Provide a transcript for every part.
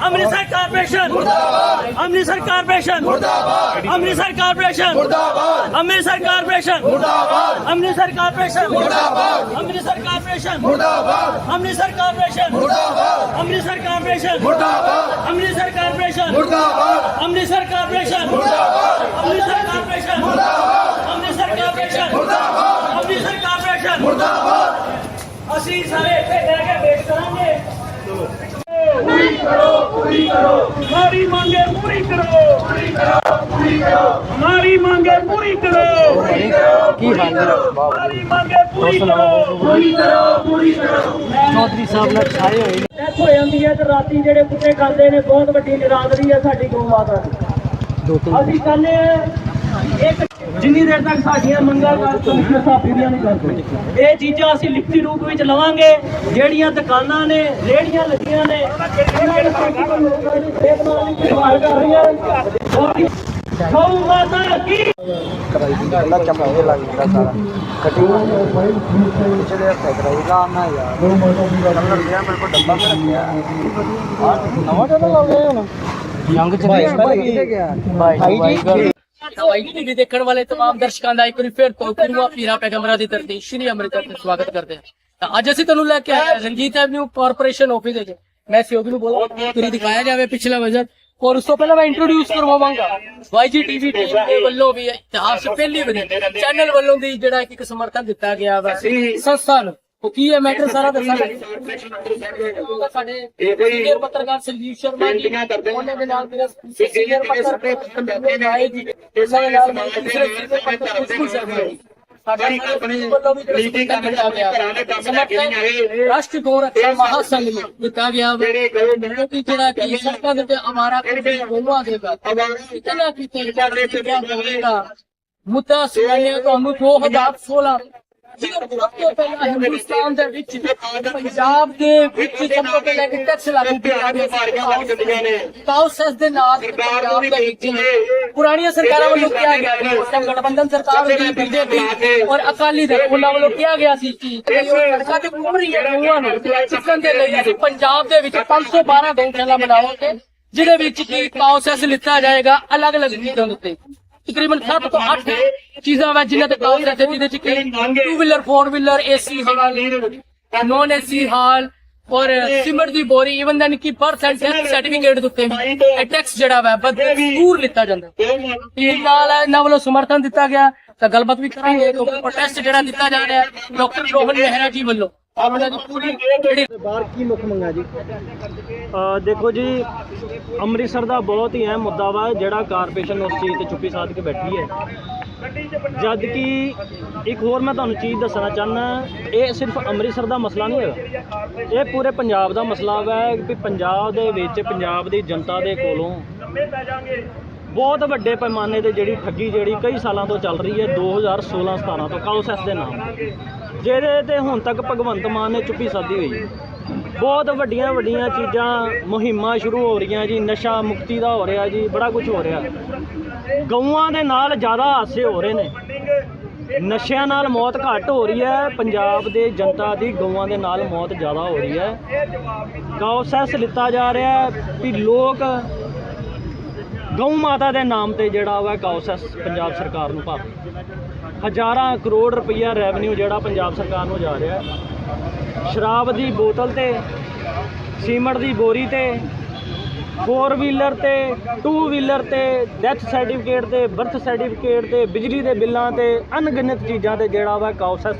Amritsar corporation ਮੁਰਦਾਬਾਦ Amritsar corporation ਮੁਰਦਾਬਾਦ Amritsar corporation ਮੁਰਦਾਬਾਦ ਅੰਮ੍ਰਿਤਸਰ ਕਾਰਪੋਰੇਸ਼ਨ ਮੁਰਦਾਬਾਦ ਅੰਮ੍ਰਿਤਸਰ ਕਾਰਪੋਰੇਸ਼ਨ ਮੁਰਦਾਬਾਦ ਅੰਮ੍ਰਿਤਸਰ ਕਾਰਪੋਰੇਸ਼ਨ ਮੁਰਦਾਬਾਦ ਅੰਮ੍ਰਿਤਸਰ ਕਾਰਪੋਰੇਸ਼ਨ ਮੁਰਦਾਬਾਦ ਅੰਮ੍ਰਿਤਸਰ ਕਾਰਪੋਰੇਸ਼ਨ ਮੁਰਦਾਬਾਦ ਅੰਮ੍ਰਿਤਸਰ ਕਾਰਪੋਰੇਸ਼ਨ ਮੁਰਦਾਬਾਦ ਅੰਮ੍ਰਿਤਸਰ ਕਾਰਪੋਰੇਸ਼ਨ ਮੁਰਦਾਬਾਦ ਅੰਮ੍ਰਿਤਸਰ ਕਾਰਪੋਰੇਸ਼ਨ ਮੁਰਦਾਬਾਦ ਅੰਮ੍ਰਿਤਸਰ ਕਾਰਪੋਰੇਸ਼ਨ ਮੁਰਦਾਬਾਦ ਅੰਮ੍ਰਿਤਸਰ ਕਾਰਪੋਰੇਸ਼ਨ ਮੁਰਦਾਬਾਦ ਅਸੀਂ ਸਾਰੇ ਇੱਥੇ ਬਹਿ ਕੇ ਵੇਟ ਕਰਾਂਗੇ ਪੂਰੀ ਕਰੋ ਪੂਰੀ ਕਰੋ ਹਮਾਰੀ ਮੰਗੇ ਪੂਰੀ ਕਰੋ। ਪੂਰੀ ਕਰੋ ਪੂਰੀ ਕਰੋ ਹਮਾਰੀ ਮੰਗੇ ਪੂਰੀ ਕਰੋ। ਪੂਰੀ ਕਰੋ ਕੀ ਹਾਲ ਹੈ ਹਮਾਰੀ ਮੰਗੇ ਪੂਰੀ ਕਰੋ। ਪੂਰੀ ਕਰੋ ਪੂਰੀ ਕਰੋ ਚੌਧਰੀ ਸਾਹਿਬ ਨਾਲ ਛਾਏ ਹੋਏ ਨੇ। ਡੈਥ ਹੋ ਜਾਂਦੀ ਹੈ ਤੇ ਰਾਤੀ ਜਿਹੜੇ ਕੁੱਤੇ ਖਾਂਦੇ ਨੇ ਬਹੁਤ ਵੱਡੀ ਨਿਰਾਦਰੀ ਹੈ ਸਾਡੀ ਗਊ ਮਾਤਾ ਦੀ। ਅਸੀਂ ਕਹਿੰਦੇ ਇੱਕ ਜਿੰਨੀ ਦੇਰ ਤੱਕ ਸਾਡੀਆਂ ਮੰਗਾਂ ਕਰ ਕਮਿਸ਼ਨ ਸਾਫੀ ਦੀਆਂ ਨਹੀਂ ਕਰਦੇ ਇਹ ਚੀਜ਼ਾਂ ਅਸੀਂ ਲਿਖਤੀ ਰੂਪ ਵਿੱਚ ਲਵਾਂਗੇ ਜਿਹੜੀਆਂ ਦੁਕਾਨਾਂ ਨੇ ਰੇਹੜੀਆਂ ਲੱਗੀਆਂ ਨੇ ਇਹਨਾਂ ਨੂੰ ਲੋਕਾਂ ਦੀ ਸਿਹਤ ਨਾਲ ਨਹੀਂ ਖਿਲਵਾੜ ਕਰ ਰਹੀਆਂ ਗਊ ਮਾਤਾ ਕੀ? ਕਰਾਈ ਦੀ ਗੱਲਾਂ ਚਮਕੇ ਲੱਗ ਜਾਂਦਾ ਸਾਰਾ। ਕਟਿੰਗ ਪਿਛਲੇ ਹਫ਼ਤੇ ਕਰਾਈ ਦਾ ਨਾ ਯਾਰ। ਕਲਰ ਗਿਆ ਮੇਰੇ ਕੋਲ ਡੱਬਾ ਮੈਂ ਰੱਖਿਆ। ਆ ਨਵਾਂ ਡੱਬਾ ਲਾ ਲਿਆ ਹੁਣ। ਯੰਗ ਚ ਗਿਆ। ਭਾਈ ਜੀ। ਹਵਾਈ ਟੀਵੀ ਦੇਖਣ ਵਾਲੇ तमाम ਦਰਸ਼ਕਾਂ ਦਾ ਇੱਕ ਵਾਰੀ ਫਿਰ ਤੋਂ ਗੁਰੂਆਂ ਪੀਰਾਂ ਪੈਗੰਬਰਾਂ ਦੀ ਧਰਤੀ ਸ਼੍ਰੀ ਅੰਮ੍ਰਿਤਸਰ ਤੇ ਸਵਾਗਤ ਕਰਦੇ ਹਾਂ ਤਾਂ ਅੱਜ ਅਸੀਂ ਤੁਹਾਨੂੰ ਲੈ ਕੇ ਆਏ ਹਾਂ ਰਣਜੀਤ ਐਵਨਿਊ ਕਾਰਪੋਰੇਸ਼ਨ ਆਫਿਸ ਵਿੱਚ ਮੈਂ ਸਹਿਯੋਗੀ ਨੂੰ ਬੋਲਾਂ ਕਿ ਦਿਖਾਇਆ ਜਾਵੇ ਪਿਛਲਾ ਵਜ਼ਨ ਔਰ ਉਸ ਤੋਂ ਪਹਿਲਾਂ ਮੈਂ ਇੰਟਰੋਡਿਊਸ ਕਰਵਾਵਾਂਗਾ ਵਾਈਜੀ ਟੀਵੀ ਟੀਮ ਦੇ ਵੱਲੋਂ ਵੀ ਇਤਿਹਾਸ 'ਚ ਪਹਿਲੀ ਵਾਰ ਚੈਨਲ ਵੱਲੋਂ ਦੀ ਜਿਹੜਾ ਇੱਕ ਸਮਰਥਨ ਦਿੱਤਾ ਗਿਆ ਵਾ ਸੰਸਥਾ ਨੂੰ ਉਹ ਕੀ ਹੈ? ਮੈਟਰ ਸਾਰਾ ਦੱਸਾਂ ਸਾਡੇ ਇਹ ਕੋਈ ਪੱਤਰਕਾਰ ਸੰਜੀਵ ਸ਼ਰਮਾ ਜੀ ਉਹਨਾਂ ਦੇ ਨਾਲ ਮੇਰਾ ਸੀਨੀਅਰ ਪੱਤਰਕਾਰ ਬੈਠੇ ਨੇ ਆਏ ਜੀ ਇਸ ਨਾਲ ਤੀਸਰੇ ਸੀਨੀਅਰ ਕੁਝ ਹੈ ਸਾਡੀ ਕੰਪਨੀ ਨੀਤੀ ਕੰਮ ਕਰਦੇ ਆ ਰਾਸ਼ਟਰੀ ਗੌਰ ਰੱਖਿਆ ਮਹਾਸੰਘ ਨੂੰ ਦਿੱਤਾ ਗਿਆ ਜਿਹੜੇ ਗਏ ਮੈਨੂੰ ਕਿ ਜਿਹੜਾ ਕਿ ਸਰਕਾਰ ਦੇ ਅਮਾਰਾ ਕੋਈ ਹੋਵਾ ਦੇਗਾ ਇਤਨਾ ਕਿ ਤੇ ਜਾਣੇ ਤੇ ਮੁੱਦਾ ਸੁਣਿਆ ਤੁਹਾਨੂੰ 2016 ਹਿੰਦੁਸਤਾਨ ਦੇ ਵਿੱਚ ਪੰਜਾਬ ਦੇ ਵਿੱਚ ਸਭ ਤੋਂ ਪਹਿਲਾਂ ਇੱਕ ਟੈਕਸ ਲਾਗੂ ਕੀਤਾ ਗਿਆ ਕਾਉਸਸ ਦੇ। ਨਾਲ ਪੰਜਾਬ ਦੇ ਵਿੱਚ ਪੁਰਾਣੀਆਂ ਸਰਕਾਰਾਂ ਵੱਲੋਂ ਕਿਹਾ ਗਿਆ ਸੀ ਉਸ ਟਾਈਮ ਗਠਬੰਧਨ ਸਰਕਾਰ ਹੁੰਦੀ ਬੀਜੇਪੀ ਔਰ ਅਕਾਲੀ ਦਲ ਉਹਨਾਂ ਵੱਲੋਂ ਕਿਹਾ ਗਿਆ ਸੀ ਕਿ ਸੜਕਾਂ ਤੇ ਘੁੰਮ ਰਹੀਆਂ ਗਊਆਂ ਨੂੰ ਚੁੱਕਣ ਦੇ ਲਈ ਅਸੀਂ ਪੰਜਾਬ ਦੇ ਵਿੱਚ 512 ਗਊਸ਼ਾਲਾ ਬਣਾਵਾਂਗੇ ਜਿਹਦੇ ਵਿੱਚ ਕੀ ਕਾਉਸਸ ਲਿੱਤਾ ਜਾਏਗਾ ਅਲੱਗ-ਅਲੱਗ ਦੇ ਉੱਤੇ। ਤਕਰੀਬਨ 7 ਤੋਂ 8 ਚੀਜ਼ਾਂ ਵਾ ਜਿਨ੍ਹਾਂ ਤੇ ਕਾਉਸ ਹੈ ਜਿਹਦੇ ਵਿੱਚ ਕਿ two wheeler 4 wheeler AC hall non AC hall ਔਰ ਸਿਮਟ ਦੀ ਬੋਰੀ ਇਵਨ ਦੈਨ ਕੀ ਪਰਸੈਂਟ ਸਰਟੀਫਿਕੇਟ ਦੇ ਉੱਤੇ ਵੀ ਇਹ ਟੈਕਸ ਜਿਹੜਾ ਵਾ ਬਦੂਰ ਲਿੱਤਾ ਜਾਂਦਾ। ਇਹ ਨਾਲ ਇਹਨਾਂ ਵੱਲੋਂ ਸਮਰਥਨ ਦਿੱਤਾ ਗਿਆ। ਤਾਂ ਗੱਲਬਾਤ ਵੀ ਕਰਾਂਗੇ। ਪ੍ਰੋਟੈਸਟ ਜਿਹੜਾ ਦਿੱਤਾ ਜਾ ਰਿਹਾ ਡਾਕਟਰ ਰੋਹਨ ਮਹਿਰਾ ਜੀ ਵੱਲੋਂ। ਉਹਨਾਂ ਦੀ ਪੂਰੀ ਜਿਹੜੀ ਬਾਹਰ ਕੀ ਮੁੱਖ ਮੰਗਾ ਜੀ? ਅ, ਦੇਖੋ ਜੀ ਅੰਮ੍ਰਿਤਸਰ ਦਾ ਬਹੁਤ ਹੀ ਅਹਿਮ ਮੁੱਦਾ ਵਾ ਜਿਹੜਾ ਕਾਰਪੋਰੇਸ਼ਨ ਉਸ ਚੀਜ਼ ਤੇ ਚੁੱਪੀ ਸਾਧ ਕੇ ਬੈਠੀ ਹੈ। ਜਦ ਕਿ ਇੱਕ ਹੋਰ ਮੈਂ ਤੁਹਾਨੂੰ ਚੀਜ਼ ਦੱਸਣਾ ਚਾਹੁੰਦਾ ਇਹ ਸਿਰਫ ਅੰਮ੍ਰਿਤਸਰ ਦਾ ਮਸਲਾ ਨਹੀਂ ਹੈਗਾ। ਇਹ ਪੂਰੇ ਪੰਜਾਬ ਦਾ ਮਸਲਾ ਵਾ ਵੀ ਪੰਜਾਬ ਦੇ ਵਿੱਚ ਪੰਜਾਬ ਦੀ ਜਨਤਾ ਦੇ ਕੋਲੋਂ ਬਹੁਤ ਵੱਡੇ ਪੈਮਾਨੇ ਤੇ ਜਿਹੜੀ ਠੱਗੀ ਜਿਹੜੀ ਕਈ ਸਾਲਾਂ ਤੋਂ ਚੱਲ ਰਹੀ ਹੈ 2016 17 ਤੋਂ ਕਾਉਸੈਸ ਦੇ ਨਾਮ ਜਿਹਦੇ ਤੇ ਹੁਣ ਤੱਕ ਭਗਵੰਤ ਮਾਨ ਨੇ ਚੁੱਪੀ ਸਾਧੀ ਹੋਈ। ਬਹੁਤ ਵੱਡੀਆਂ ਵੱਡੀਆਂ ਚੀਜ਼ਾਂ, ਮੁਹਿੰਮਾਂ ਸ਼ੁਰੂ ਹੋ ਰਹੀਆਂ ਜੀ, ਨਸ਼ਾ ਮੁਕਤੀ ਦਾ ਹੋ ਰਿਹਾ ਜੀ, ਬੜਾ ਕੁਝ ਹੋ ਰਿਹਾ। ਗਊਆਂ ਦੇ ਨਾਲ ਜ਼ਿਆਦਾ ਹਾਸੇ ਹੋ ਰਹੇ ਨੇ। ਨਸ਼ਿਆਂ ਨਾਲ ਮੌਤ ਘੱਟ ਹੋ ਰਹੀ ਹੈ, ਪੰਜਾਬ ਦੇ ਜਨਤਾ ਦੀ ਗਊਆਂ ਦੇ ਨਾਲ ਮੌਤ ਜ਼ਿਆਦਾ ਹੋ ਰਹੀ ਹੈ। ਗਊ ਲਿੱਤਾ ਜਾ ਰਿਹਾ ਵੀ ਲੋਕ ਗਊ ਮਾਤਾ ਦੇ ਨਾਮ ਤੇ ਜਿਹੜਾ ਵਾ ਕਾਉਸੈਸ ਪੰਜਾਬ ਸਰਕਾਰ ਨੂੰ ਭਾਵੇਂ। ਹਜ਼ਾਰਾਂ ਕਰੋੜ ਰੁਪਈਆ ਰੈਵਨਿਊ ਜਿਹੜਾ ਪੰਜਾਬ ਸਰਕਾਰ ਨੂੰ ਜਾ ਰਿਹਾ ਸ਼ਰਾਬ ਦੀ ਬੋਤਲ ਤੇ, ਸੀਮਟ ਦੀ ਬੋਰੀ ਤੇ ਫੋਰ ਵੀਲਰ ਤੇ ਟੂ ਵੀਲਰ ਤੇ ਡੈਥ ਸਰਟੀਫਿਕੇਟ ਤੇ ਬਰਥ ਸਰਟੀਫਿਕੇਟ ਤੇ ਬਿਜਲੀ ਦੇ ਬਿੱਲਾਂ ਤੇ, ਅਣਗਿਣਤ ਚੀਜ਼ਾਂ ਤੇ ਜਿਹੜਾ ਵਾ ਕਾਉਸੈਸ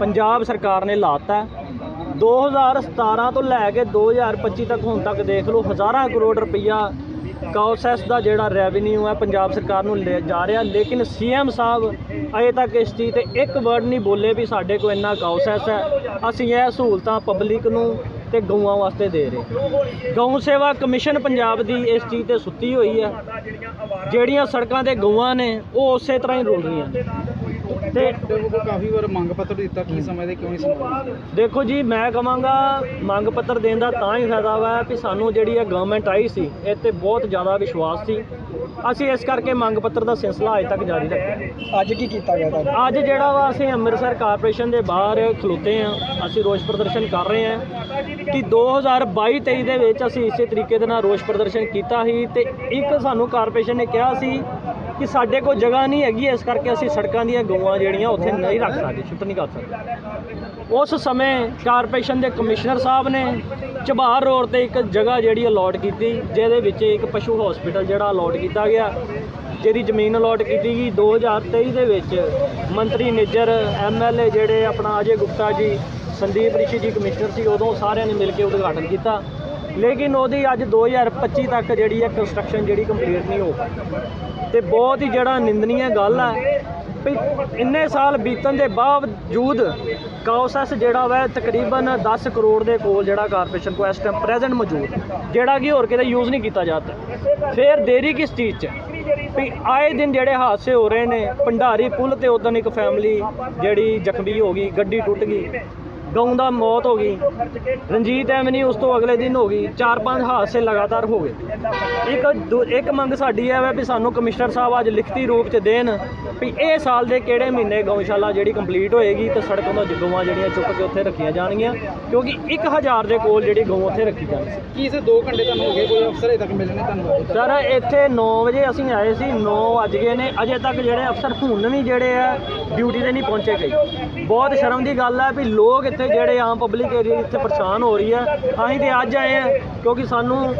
ਪੰਜਾਬ ਸਰਕਾਰ ਨੇ ਲਾਤਾ 2017 ਤੋਂ ਲੈ ਕੇ 2025 ਤੱਕ ਹੁਣ ਤੱਕ ਦੇਖ ਲਓ, ਹਜ਼ਾਰਾਂ ਕਰੋੜ ਰੁਪਈਆ ਕਾਉਸੈਸ ਦਾ ਜਿਹੜਾ ਰੈਵਨਿਊ ਹੈ ਪੰਜਾਬ ਸਰਕਾਰ ਨੂੰ ਲੈ ਜਾ ਰਿਹਾ, ਲੇਕਿਨ ਸੀਐਮ ਸਾਹਿਬ ਅਜੇ ਤੱਕ ਇਸ ਚੀਜ਼ ਤੇ ਇੱਕ ਵਰਡ ਨਹੀਂ ਬੋਲੇ ਵੀ ਸਾਡੇ ਕੋਲ ਇੰਨਾ ਕਾਉਸੈਸ ਹੈ। ਅਸੀਂ ਇਹ ਸਹੂਲਤਾਂ ਪਬਲਿਕ ਨੂੰ ਤੇ ਗਊਆਂ ਵਾਸਤੇ ਦੇ ਰਹੇ ਗਊ ਸੇਵਾ ਕਮਿਸ਼ਨ ਪੰਜਾਬ ਦੀ ਇਸ ਚੀਜ਼ ਤੇ ਸੁੱਤੀ ਹੋਈ ਹੈ। ਜਿਹੜੀਆਂ ਸੜਕਾਂ ਤੇ ਗਊਆਂ ਨੇ, ਉਹ ਉਸੇ ਤਰ੍ਹਾਂ ਹੀ ਰੁਲ ਰਹੀਆਂ ਤੇ ਦੇਖੋ ਕਾਫੀ ਵਾਰ ਮੰਗ ਪੱਤਰ ਦਿੱਤਾ ਕੀ ਸਮਝਦੇ ਕਿਉਂ ਨਹੀਂ ਸਮਝਦੇ? ਦੇਖੋ ਜੀ ਮੈਂ ਕਹਾਂਗਾ ਮੰਗ ਪੱਤਰ ਦੇਣ ਦਾ ਤਾਂ ਹੀ ਫਾਇਦਾ ਵਾ ਕਿ ਸਾਨੂੰ ਜਿਹੜੀ ਇਹ ਗਵਰਨਮੈਂਟ ਆਈ ਸੀ ਇਹ ਤੇ ਬਹੁਤ ਜ਼ਿਆਦਾ ਵਿਸ਼ਵਾਸ ਸੀ। ਅਸੀਂ ਇਸ ਕਰਕੇ ਮੰਗ ਪੱਤਰ ਦਾ ਸਿਲਸਿਲਾ ਅਜੇ ਤੱਕ ਜਾਰੀ ਰੱਖਿਆ। ਅੱਜ ਕੀ ਕੀਤਾ ਗਿਆ ਤੁਹਾਡਾ? ਅੱਜ ਜਿਹੜਾ ਵਾ ਅਸੀਂ ਅੰਮ੍ਰਿਤਸਰ ਕਾਰਪੋਰੇਸ਼ਨ ਦੇ ਬਾਹਰ ਖਲੋਤੇ ਆ ਅਸੀਂ ਰੋਸ ਪ੍ਰਦਰਸ਼ਨ ਕਰ ਰਹੇ ਆ ਕਿ 2022-23 ਦੇ ਵਿੱਚ ਅਸੀਂ ਇਸੇ ਤਰੀਕੇ ਦੇ ਨਾਲ ਰੋਸ ਪ੍ਰਦਰਸ਼ਨ ਕੀਤਾ ਸੀ ਤੇ ਇੱਕ ਸਾਨੂੰ ਕਾਰਪੋਰੇਸ਼ਨ ਨੇ ਕਿਹਾ ਸੀ ਕਿ ਸਾਡੇ ਕੋਲ ਜਗ੍ਹਾ ਨਹੀਂ ਹੈਗੀ, ਇਸ ਕਰਕੇ ਅਸੀਂ ਸੜਕਾਂ ਦੀਆਂ ਗਊਆਂ ਜਿਹੜੀਆਂ ਉੱਥੇ ਨਹੀਂ ਰੱਖ ਸਕਦੇ ਸ਼ਿਫਟ ਨਹੀਂ ਕਰ ਸਕਦੇ। ਉਸ ਸਮੇਂ ਕਾਰਪੋਰੇਸ਼ਨ ਦੇ ਕਮਿਸ਼ਨਰ ਸਾਹਿਬ ਨੇ ਚਬਾਰ ਰੋਡ ਤੇ ਇੱਕ ਜਗ੍ਹਾ ਜਿਹੜੀ ਅਲਾਟ ਕੀਤੀ, ਜਿਹਦੇ ਵਿੱਚ ਇੱਕ ਪਸ਼ੂ ਹਸਪੀਟਲ ਜਿਹੜਾ ਅਲਾਟ ਕੀਤਾ ਗਿਆ, ਜਿਹਦੀ ਜ਼ਮੀਨ ਅਲਾਟ ਕੀਤੀ ਗਈ। 2023 ਦੇ ਵਿੱਚ ਮੰਤਰੀ ਨਿੱਜਰ ਐਮਐਲਏ ਜਿਹੜੇ ਆਪਣਾ ਅਜੇ ਗੁਪਤਾ ਜੀ, ਸੰਦੀਪ ਰਿਸ਼ੀ ਜੀ ਕਮਿਸ਼ਨਰ ਸੀ, ਉਦੋਂ ਸਾਰਿਆਂ ਨੇ ਮਿਲ ਕੇ ਉਦਘਾਟਨ ਕੀਤਾ। ਲੇਕਿਨ ਉਹਦੀ ਅੱਜ 2025 ਤੱਕ ਜਿਹੜੀ ਹੈ ਕੰਸਟਰਕਸ਼ਨ ਜਿਹੜੀ ਕੰਪਲੀਟ ਨਹੀਂ ਹੋ ਪਾਈ। ਤੇ ਬਹੁਤ ਹੀ ਜਿਹੜਾ ਨਿੰਦਨੀय ਗੱਲ ਹੈ ਵੀ ਇੰਨੇ ਸਾਲ ਬੀਤਣ ਦੇ ਬਾਵਜੂਦ ਕਾਉਸਸ ਜਿਹੜਾ ਵਾ ਤਕਰੀਬਨ 10 ਕਰੋੜ ਦੇ ਕੋਲ ਜਿਹੜਾ ਕਾਰਪੋਰੇਸ਼ਨ ਕੋ ਇਸ ਟਾਈਮ ਪ੍ਰੈਜ਼ੈਂਟ ਮੌਜੂਦ ਜਿਹੜਾ ਕਿ ਹੋਰ ਕਿਤੇ ਯੂਜ਼ ਨਹੀਂ ਕੀਤਾ ਜਾਂਦਾ ਫਿਰ ਦੇਰੀ ਕਿਸ ਚੀਜ਼ 'ਚ? ਵੀ ਆਏ ਦਿਨ ਜਿਹੜੇ ਹਾਦਸੇ ਹੋ ਰਹੇ ਨੇ, ਭੰਡਾਰੀ ਪੁਲ ਤੇ ਉਦੋਂ ਇੱਕ ਫੈਮਿਲੀ ਜਿਹੜੀ ਜ਼ਖਮੀ ਹੋ ਗਈ, ਗੱਡੀ ਟੁੱਟ ਗਈ। ਗਊ ਦਾ ਮੌਤ ਹੋ ਗਈ। ਰਣਜੀਤ ਐਵਨੀ ਉਸ ਤੋਂ ਅਗਲੇ ਦਿਨ ਹੋ ਗਈ। ਚਾਰ ਪੰਜ ਹਾਦਸੇ ਲਗਾਤਾਰ ਹੋ ਗਏ। ਇੱਕ ਦੂ- ਇੱਕ ਮੰਗ ਸਾਡੀ ਹੈ ਵਾ ਸਾਨੂੰ ਕਮਿਸ਼ਨਰ ਸਾਹਿਬ ਅੱਜ ਲਿਖਤੀ ਰੂਪ ਚ ਦੇਣ ਵੀ ਇਹ ਸਾਲ ਦੇ ਕਿਹੜੇ ਮਹੀਨੇ ਗਊਸ਼ਾਲਾ ਜਿਹੜੀ ਕੰਪਲੀਟ ਹੋਏਗੀ ਤੇ ਸੜਕਾਂ ਤੋਂ ਗਊਆਂ ਜਿਹੜੀਆਂ ਚੁੱਕ ਕੇ ਉੱਥੇ ਰੱਖੀਆਂ ਜਾਣਗੀਆਂ ਕਿਉਂਕਿ 1000 ਦੇ ਕੋਲ ਜਿਹੜੀ ਗਊ ਉੱਥੇ ਰੱਖੀ ਜਾਣੀ ਸੀ। ਕੀ ਸੇ 2 ਘੰਟੇ ਤੁਹਾਨੂੰ ਹੋ ਗਏ ਕੋਈ ਅਫਸਰ ਅਜੇ ਤੱਕ ਮਿਲਣੇ ਤੁਹਾਨੂੰ? ਸਰ ਇੱਥੇ 9 ਵਜੇ ਅਸੀਂ ਆਏ ਸੀ 9 ਵੱਜ ਗਏ ਨੇ। ਅਜੇ ਤੱਕ ਜਿਹੜੇ ਅਫਸਰ ਹੁਣ ਵੀ ਜਿਹੜੇ ਆ ਡਿਊਟੀ ਤੇ ਨਹੀਂ ਪਹੁੰਚੇ ਗਏ। ਬਹੁਤ ਸ਼ਰਮ ਦੀ ਗੱਲ ਹੈ ਵੀ ਲੋਕ ਇੱਥੇ ਜਿਹੜੇ ਆਮ ਪਬਲਿਕ ਏਰੀਆ ਇੱਥੇ ਪਰੇਸ਼ਾਨ ਹੋ ਰਹੀ ਹੈ, ਅਸੀਂ ਤੇ ਅੱਜ ਆਏ ਆ ਕਿਉਂਕਿ ਸਾਨੂੰ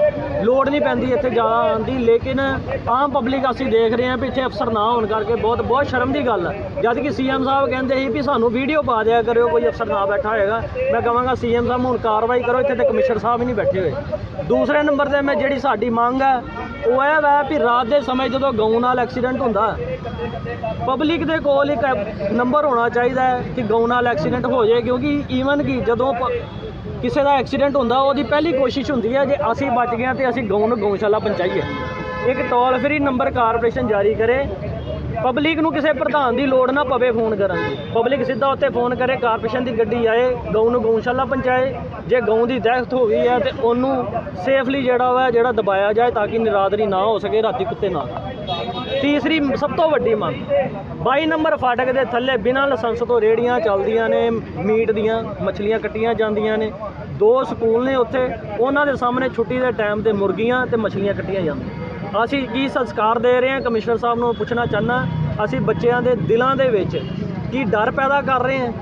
ਲੋੜ ਨਹੀਂ ਪੈਂਦੀ ਇੱਥੇ ਜ਼ਿਆਦਾ ਆਉਣ ਦੀ, ਲੇਕਿਨ ਆਮ ਪਬਲਿਕ ਅਸੀਂ ਦੇਖ ਰਹੇ ਹਾਂ ਵੀ ਇੱਥੇ ਅਫਸਰ ਨਾ ਹੋਣ ਕਰਕੇ ਬਹੁਤ ਬਹੁਤ ਸ਼ਰਮ ਦੀ ਗੱਲ ਹੈ। ਜਦ ਕਿ ਸੀਐਮ ਸਾਹਿਬ ਕਹਿੰਦੇ ਸੀ ਵੀ ਸਾਨੂੰ ਵੀਡੀਓ ਪਾ ਦਿਆ ਕਰਿਓ, ਕੋਈ ਅਫਸਰ ਨਾ ਬੈਠਾ ਹੋਏਗਾ। ਮੈਂ ਕਹਾਂਗਾ ਸੀਐਮ ਸਾਹਿਬ, ਹੁਣ ਕਾਰਵਾਈ ਕਰੋ, ਇੱਥੇ ਤੇ ਕਮਿਸ਼ਨਰ ਸਾਹਿਬ ਹੀ ਨਹੀਂ ਬੈਠੇ ਹੋਏ। ਦੂਸਰੇ ਨੰਬਰ ਤੇ ਮੈਂ ਜਿਹੜੀ ਸਾਡੀ ਮੰਗ ਹੈ, ਉਹ ਇਹ ਵੈ ਵੀ ਰਾਤ ਦੇ ਸਮੇਂ ਜਦੋਂ ਗਊ ਨਾਲ ਐਕਸੀਡੈਂਟ ਹੁੰਦਾ ਪਬਲਿਕ ਦੇ ਕੋਲ ਇੱਕ ਨੰਬਰ ਹੋਣਾ ਚਾਹੀਦਾ ਹੈ ਕਿ ਗਊ ਨਾਲ ਐਕਸੀਡੈਂਟ ਹੋ ਜਾਏ, ਕਿਉਂਕਿ ਈਵਨ ਕਿ ਜਦੋਂ ਪ- ਕਿਸੇ ਦਾ ਐਕਸੀਡੈਂਟ ਹੁੰਦਾ, ਉਹਦੀ ਪਹਿਲੀ ਕੋਸ਼ਿਸ਼ ਹੁੰਦੀ ਹੈ ਜੇ ਅਸੀਂ ਬਚ ਗਏ ਹਾਂ ਤੇ ਅਸੀਂ ਗਊ ਨੂੰ ਗਊਸ਼ਾਲਾ ਪਹੁੰਚਾਈਏ। ਇੱਕ ਟੋਲ ਫਰੀ ਨੰਬਰ ਕਾਰਪੋਰੇਸ਼ਨ ਜਾਰੀ ਕਰੇ। ਪਬਲਿਕ ਨੂੰ ਕਿਸੇ ਪ੍ਰਧਾਨ ਦੀ ਲੋੜ ਨਾ ਪਵੇ ਫੋਨ ਕਰਨ ਦੀ। ਪਬਲਿਕ ਸਿੱਧਾ ਉੱਤੇ ਫੋਨ ਕਰੇ ਕਾਰਪੋਰੇਸ਼ਨ ਦੀ ਗੱਡੀ ਆਏ, ਗਊ ਨੂੰ ਗਊਸ਼ਾਲਾ ਪਹੁੰਚਾਏ। ਜੇ ਗਊ ਦੀ ਡੈਥ ਹੋ ਗਈ ਹੈ ਤੇ ਉਹਨੂੰ ਸੇਫਲੀ ਜਿਹੜਾ ਵਾ, ਜਿਹੜਾ ਦਬਾਇਆ ਜਾਏ ਤਾਂ ਕਿ ਨਿਰਾਦਰੀ ਨਾ ਹੋ ਸਕੇ, ਰਾਤੀ ਕੁੱਤੇ ਨਾ ਤੀਸਰੀ ਸਭ ਤੋਂ ਵੱਡੀ ਮੰਗ। 22 ਨੰਬਰ ਫਾਟਕ ਦੇ ਥੱਲੇ ਬਿਨਾਂ ਲਾਇਸੈਂਸ ਤੋਂ ਰੇੜੀਆਂ ਚੱਲਦੀਆਂ ਨੇ, ਮੀਟ ਦੀਆਂ, ਮੱਛਲੀਆਂ ਕੱਟੀਆਂ ਜਾਂਦੀਆਂ ਨੇ। ਦੋ ਸਕੂਲ ਨੇ ਉੱਥੇ, ਉਹਨਾਂ ਦੇ ਸਾਹਮਣੇ ਛੁੱਟੀ ਦੇ ਟਾਈਮ ਤੇ ਮੁਰਗੀਆਂ ਤੇ ਮੱਛਲੀਆਂ ਕੱਟੀਆਂ ਜਾਂਦੀਆਂ। ਅਸੀਂ ਕੀ ਸੰਸਕਾਰ ਦੇ ਰਹੇ ਹਾਂ? ਕਮਿਸ਼ਨਰ ਸਾਹਿਬ ਨੂੰ ਪੁੱਛਣਾ ਚਾਹਨਾ ਅਸੀਂ ਬੱਚਿਆਂ ਦੇ ਦਿਲਾਂ ਦੇ ਵਿੱਚ ਕੀ ਡਰ ਪੈਦਾ ਕਰ ਰਹੇ ਹਾਂ?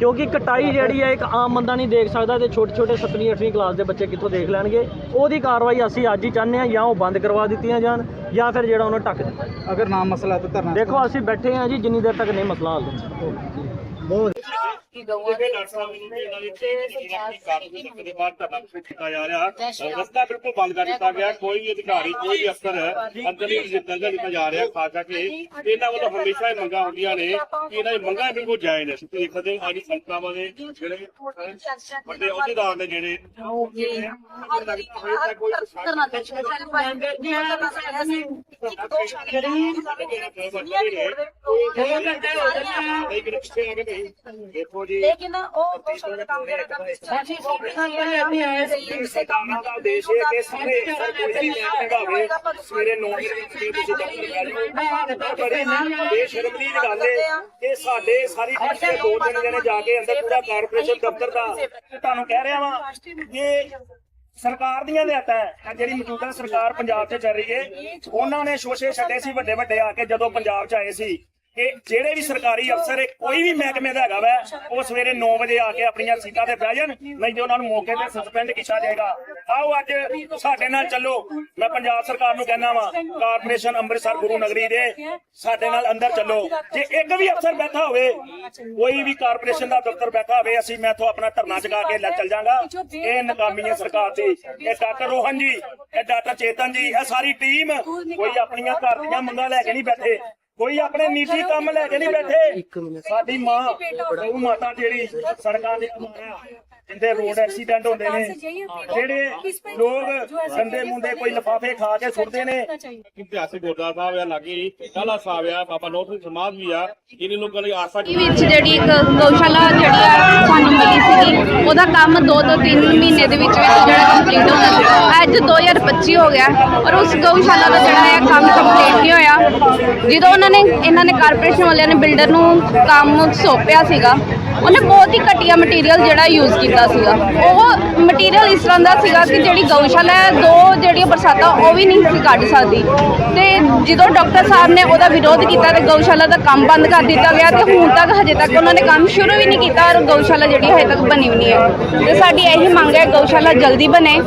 ਕਿਉਂਕਿ ਕਟਾਈ ਜਿਹੜੀ ਹੈ ਇੱਕ ਆਮ ਬੰਦਾ ਨਹੀਂ ਦੇਖ ਸਕਦਾ ਤੇ ਛੋਟੇ ਛੋਟੇ 7ਵੀਂ 8ਵੀਂ ਕਲਾਸ ਦੇ ਬੱਚੇ ਕਿੱਥੋਂ ਦੇਖ ਲੈਣਗੇ। ਉਹਦੀ ਕਾਰਵਾਈ ਅਸੀਂ ਅੱਜ ਹੀ ਚਾਹੁੰਦੇ ਹਾਂ ਜਾਂ ਉਹ ਬੰਦ ਕਰਵਾ ਦਿੱਤੀਆਂ ਜਾਣ ਜਾਂ ਫਿਰ ਜਿਹੜਾ ਉਹਨੂੰ ਢੱਕ ਦਿੱਤਾ। ਅਗਰ ਨਾ ਮਸਲਾ ਤਾਂ ਧਰਨਾ ਦੇਖੋ ਅਸੀਂ ਬੈਠੇ ਹਾਂ ਜੀ ਜਿੰਨੀ ਦੇਰ ਤੱਕ ਨਹੀਂ ਮਸਲਾ ਹੱਲ ਹੁੰਦਾ। ਕੀਤਾ ਜਾ ਰਿਹਾ। ਰਸਤਾ ਬਿਲਕੁਲ ਬੰਦ ਕਰ ਦਿੱਤਾ ਗਿਆ। ਕੋਈ ਵੀ ਅਧਿਕਾਰੀ ਕੋਈ ਵੀ ਅਫਸਰ ਅੰਦਰ ਨਹੀਂ ਅੰਦਰ ਦਿੱਤਾ ਜਾ ਰਿਹਾ ਖਾਸ ਕਰਕੇ ਇਹਨਾਂ ਵੱਲੋਂ ਹਮੇਸ਼ਾ ਹੀ ਮੰਗਾਂ ਹੁੰਦੀਆਂ ਨੇ ਕਿ ਇਹਨਾਂ ਦੀ ਮੰਗਾਂ ਬਿਲਕੁਲ ਜਾਇਜ਼ ਨੇ। ਤੁਸੀਂ ਦੇਖਦੇ ਹੋ ਆਦੀ ਸੰਸਥਾਵਾਂ ਦੇ ਜਿਹੜੇ ਵੱਡੇ ਅਹੁਦੇਦਾਰ ਨੇ ਜਿਹੜੇ ਦੇਖੋ ਜੀ ਲੇਕਿਨ ਉਹ ਬਹੁਤ ਕੰਮ ਜਿਹੜਾ ਦਾ ਉਦੇਸ਼ ਹੈ ਕਿ ਸਾਰੇ ਸਰ ਕੋਈ ਵੀ ਮੈਂ ਭਾਵੇਂ ਸਵੇਰੇ 9 ਵਜੇ ਉੱਠ ਕੇ ਤੁਸੀਂ ਦਫ਼ਤਰ ਜਾ ਰਹੇ ਹੋ ਬੜੇ ਸ਼ਰਮ ਦੀ ਗੱਲ ਹੈ ਕਿ ਸਾਡੇ ਸਾਰੀ ਪਿਛਲੇ ਦੋ ਤਿੰਨ ਜਣੇ ਜਾ ਕੇ ਅੰਦਰ ਪੂਰਾ ਕਾਰਪੋਰੇਸ਼ਨ ਦਫ਼ਤਰ ਦਾ ਤੁਹਾਨੂੰ ਕਹਿ ਰਿਹਾ ਵਾਂ ਕਿ ਸਰਕਾਰ ਦੀਆਂ ਹਦਾਇਤਾਂ ਜਿਹੜੀ ਮੌਜੂਦਾ ਸਰਕਾਰ ਪੰਜਾਬ 'ਚ ਚੱਲ ਰਹੀ ਹੈ ਉਹਨਾਂ ਨੇ ਸ਼ੋਸ਼ੇ ਛੱਡੇ ਸੀ ਵੱਡੇ ਵੱਡੇ ਆ ਕੇ ਜਦੋਂ ਪੰਜਾਬ 'ਚ ਆਏ ਸੀ। ਕਿ ਜਿਹੜੇ ਵੀ ਸਰਕਾਰੀ ਅਫਸਰ ਕੋਈ ਵੀ ਮਹਿਕਮੇ ਦਾ ਹੈਗਾ ਵਾ, ਉਹ ਸਵੇਰੇ 9 ਵਜੇ ਆ ਕੇ ਆਪਣੀਆਂ ਸੀਟਾਂ ਤੇ ਬਹਿ ਜਾਣ, ਨਹੀਂ ਤੇ ਉਹਨਾਂ ਨੂੰ ਮੌਕੇ ਤੇ ਸਸਪੈਂਡ ਕੀਤਾ ਜਾਏਗਾ। ਆਓ ਅੱਜ ਸਾਡੇ ਨਾਲ ਚੱਲੋ। ਮੈਂ ਪੰਜਾਬ ਸਰਕਾਰ ਨੂੰ ਕਹਿਣਾ ਵਾਂ ਕਾਰਪੋਰੇਸ਼ਨ ਅੰਮ੍ਰਿਤਸਰ ਗੁਰੂ ਨਗਰੀ ਦੇ ਸਾਡੇ ਨਾਲ ਅੰਦਰ ਚੱਲੋ। ਜੇ ਇੱਕ ਵੀ ਅਫਸਰ ਬੈਠਾ ਹੋਵੇ, ਕੋਈ ਵੀ ਕਾਰਪੋਰੇਸ਼ਨ ਦਾ ਦਫ਼ਤਰ ਬੈਠਾ ਹੋਵੇ, ਅਸੀਂ ਮੈਥੋਂ ਆਪਣਾ ਧਰਨਾ ਚੁਕਾ ਕੇ ਲੈ ਚੱਲ ਜਾਗਾ। ਇਹ ਨਕਾਮੀ ਹੈ ਸਰਕਾਰ ਦੀ। ਇਹ ਡਾਕਟਰ ਰੋਹਨ ਜੀ, ਇਹ ਡਾਕਟਰ ਚੇਤਨ ਜੀ, ਇਹ ਸਾਰੀ ਟੀਮ ਕੋਈ ਆਪਣੀਆਂ ਘਰ ਦੀਆਂ ਮੰਗਾਂ ਲੈ ਕੇ ਨਹੀਂ ਬੈਠੇ। ਕੋਈ ਆਪਣੇ ਨਿੱਜੀ ਕੰਮ ਲੈ ਕੇ ਨਹੀਂ ਬੈਠੇ। ਸਾਡੀ ਮਾਂ ਗਊ ਮਾਤਾ ਜਿਹੜੀ ਸੜਕਾਂ ਦੇ ਕਿਨਾਰੇ ਜਿੱਥੇ ਰੋਡ ਐਕਸੀਡੈਂਟ ਹੁੰਦੇ ਨੇ ਜਿਹੜੇ ਲੋਕ ਸੰਦੇ ਮੁੰਡੇ ਕੋਈ ਲਫਾਫੇ ਖਾ ਕੇ ਸੁੱਟਦੇ ਨੇ। ਇਤਿਹਾਸਿਕ ਗੁਰਦੁਆਰਾ ਸਾਹਿਬ ਆ ਲਾਗੇ ਟਾਲਾ ਸਾਹਿਬ ਆ ਬਾਬਾ ਸਿੰਘ ਸਮਾਧ ਵੀ ਆ ਇਹਨਾਂ ਲੋਕਾਂ ਲਈ ਆਸਾ ਵਿੱਚ ਜਿਹੜੀ ਇੱਕ ਗਊਸ਼ਾਲਾ ਜਿਹੜੀ ਆ ਸਾਨੂੰ ਮਿਲੀ ਸੀਗੀ ਉਹਦਾ ਕੰਮ 2 ਤੋਂ 3 ਮਹੀਨੇ ਦੇ ਵਿੱਚ ਵਿੱਚ ਜਿਹੜਾ ਕੰਪਲੀਟ ਹੋਣਾ ਸੀਗਾ ਅੱਜ 2025 ਹੋ ਗਿਆ ਔਰ ਉਸ ਗਊਸ਼ਾਲਾ ਦਾ ਜਿਹੜਾ ਹੈ ਕੰਮ ਕੰਪਲੀਟ ਨਹੀਂ ਹੋਇਆ। ਜਦੋਂ ਉਹਨਾਂ ਨੇ ਇਹਨਾਂ ਨੇ ਕਾਰਪੋਰੇਸ਼ਨ ਵਾਲਿਆਂ ਨੇ ਬਿਲਡਰ ਨੂੰ ਕੰਮ ਸੌਂਪਿਆ ਸੀਗਾ ਉਹਨੇ ਬਹੁਤ ਹੀ ਘਟੀਆ ਮਟੀਰੀਅਲ ਜਿਹੜਾ ਯੂਜ਼ ਕੀਤਾ ਸੀਗਾ। ਉਹ ਮਟੀਰੀਅਲ ਇਸ ਤਰ੍ਹਾਂ ਦਾ ਸੀਗਾ ਕਿ ਜਿਹੜੀ ਗਊਸ਼ਾਲਾ ਹੈ ਦੋ ਜਿਹੜੀਆਂ ਬਰਸਾਤਾਂ ਉਹ ਵੀ ਨਹੀਂ ਸੀ ਕੱਢ ਸਕਦੀ। ਤੇ ਜਦੋਂ ਡਾਕਟਰ ਸਾਹਿਬ ਨੇ ਉਹਦਾ ਵਿਰੋਧ ਕੀਤਾ ਤੇ ਗਊਸ਼ਾਲਾ ਦਾ ਕੰਮ ਬੰਦ ਕਰ ਦਿੱਤਾ ਗਿਆ ਤੇ ਹੁਣ ਤੱਕ ਹਜੇ ਤੱਕ ਉਹਨਾਂ ਨੇ ਕੰਮ ਸ਼ੁਰੂ ਵੀ ਨਹੀਂ ਕੀਤਾ ਔਰ ਗਊਸ਼ਾਲਾ ਜਿਹੜੀ ਹਜੇ ਤੱਕ ਬਣੀ ਵੀ ਨਹੀਂ ਹੈ। ਤੇ ਸਾਡੀ ਇਹੀ ਮੰਗ ਹੈ ਗਊਸ਼ਾਲਾ ਜਲਦੀ ਬਣੇ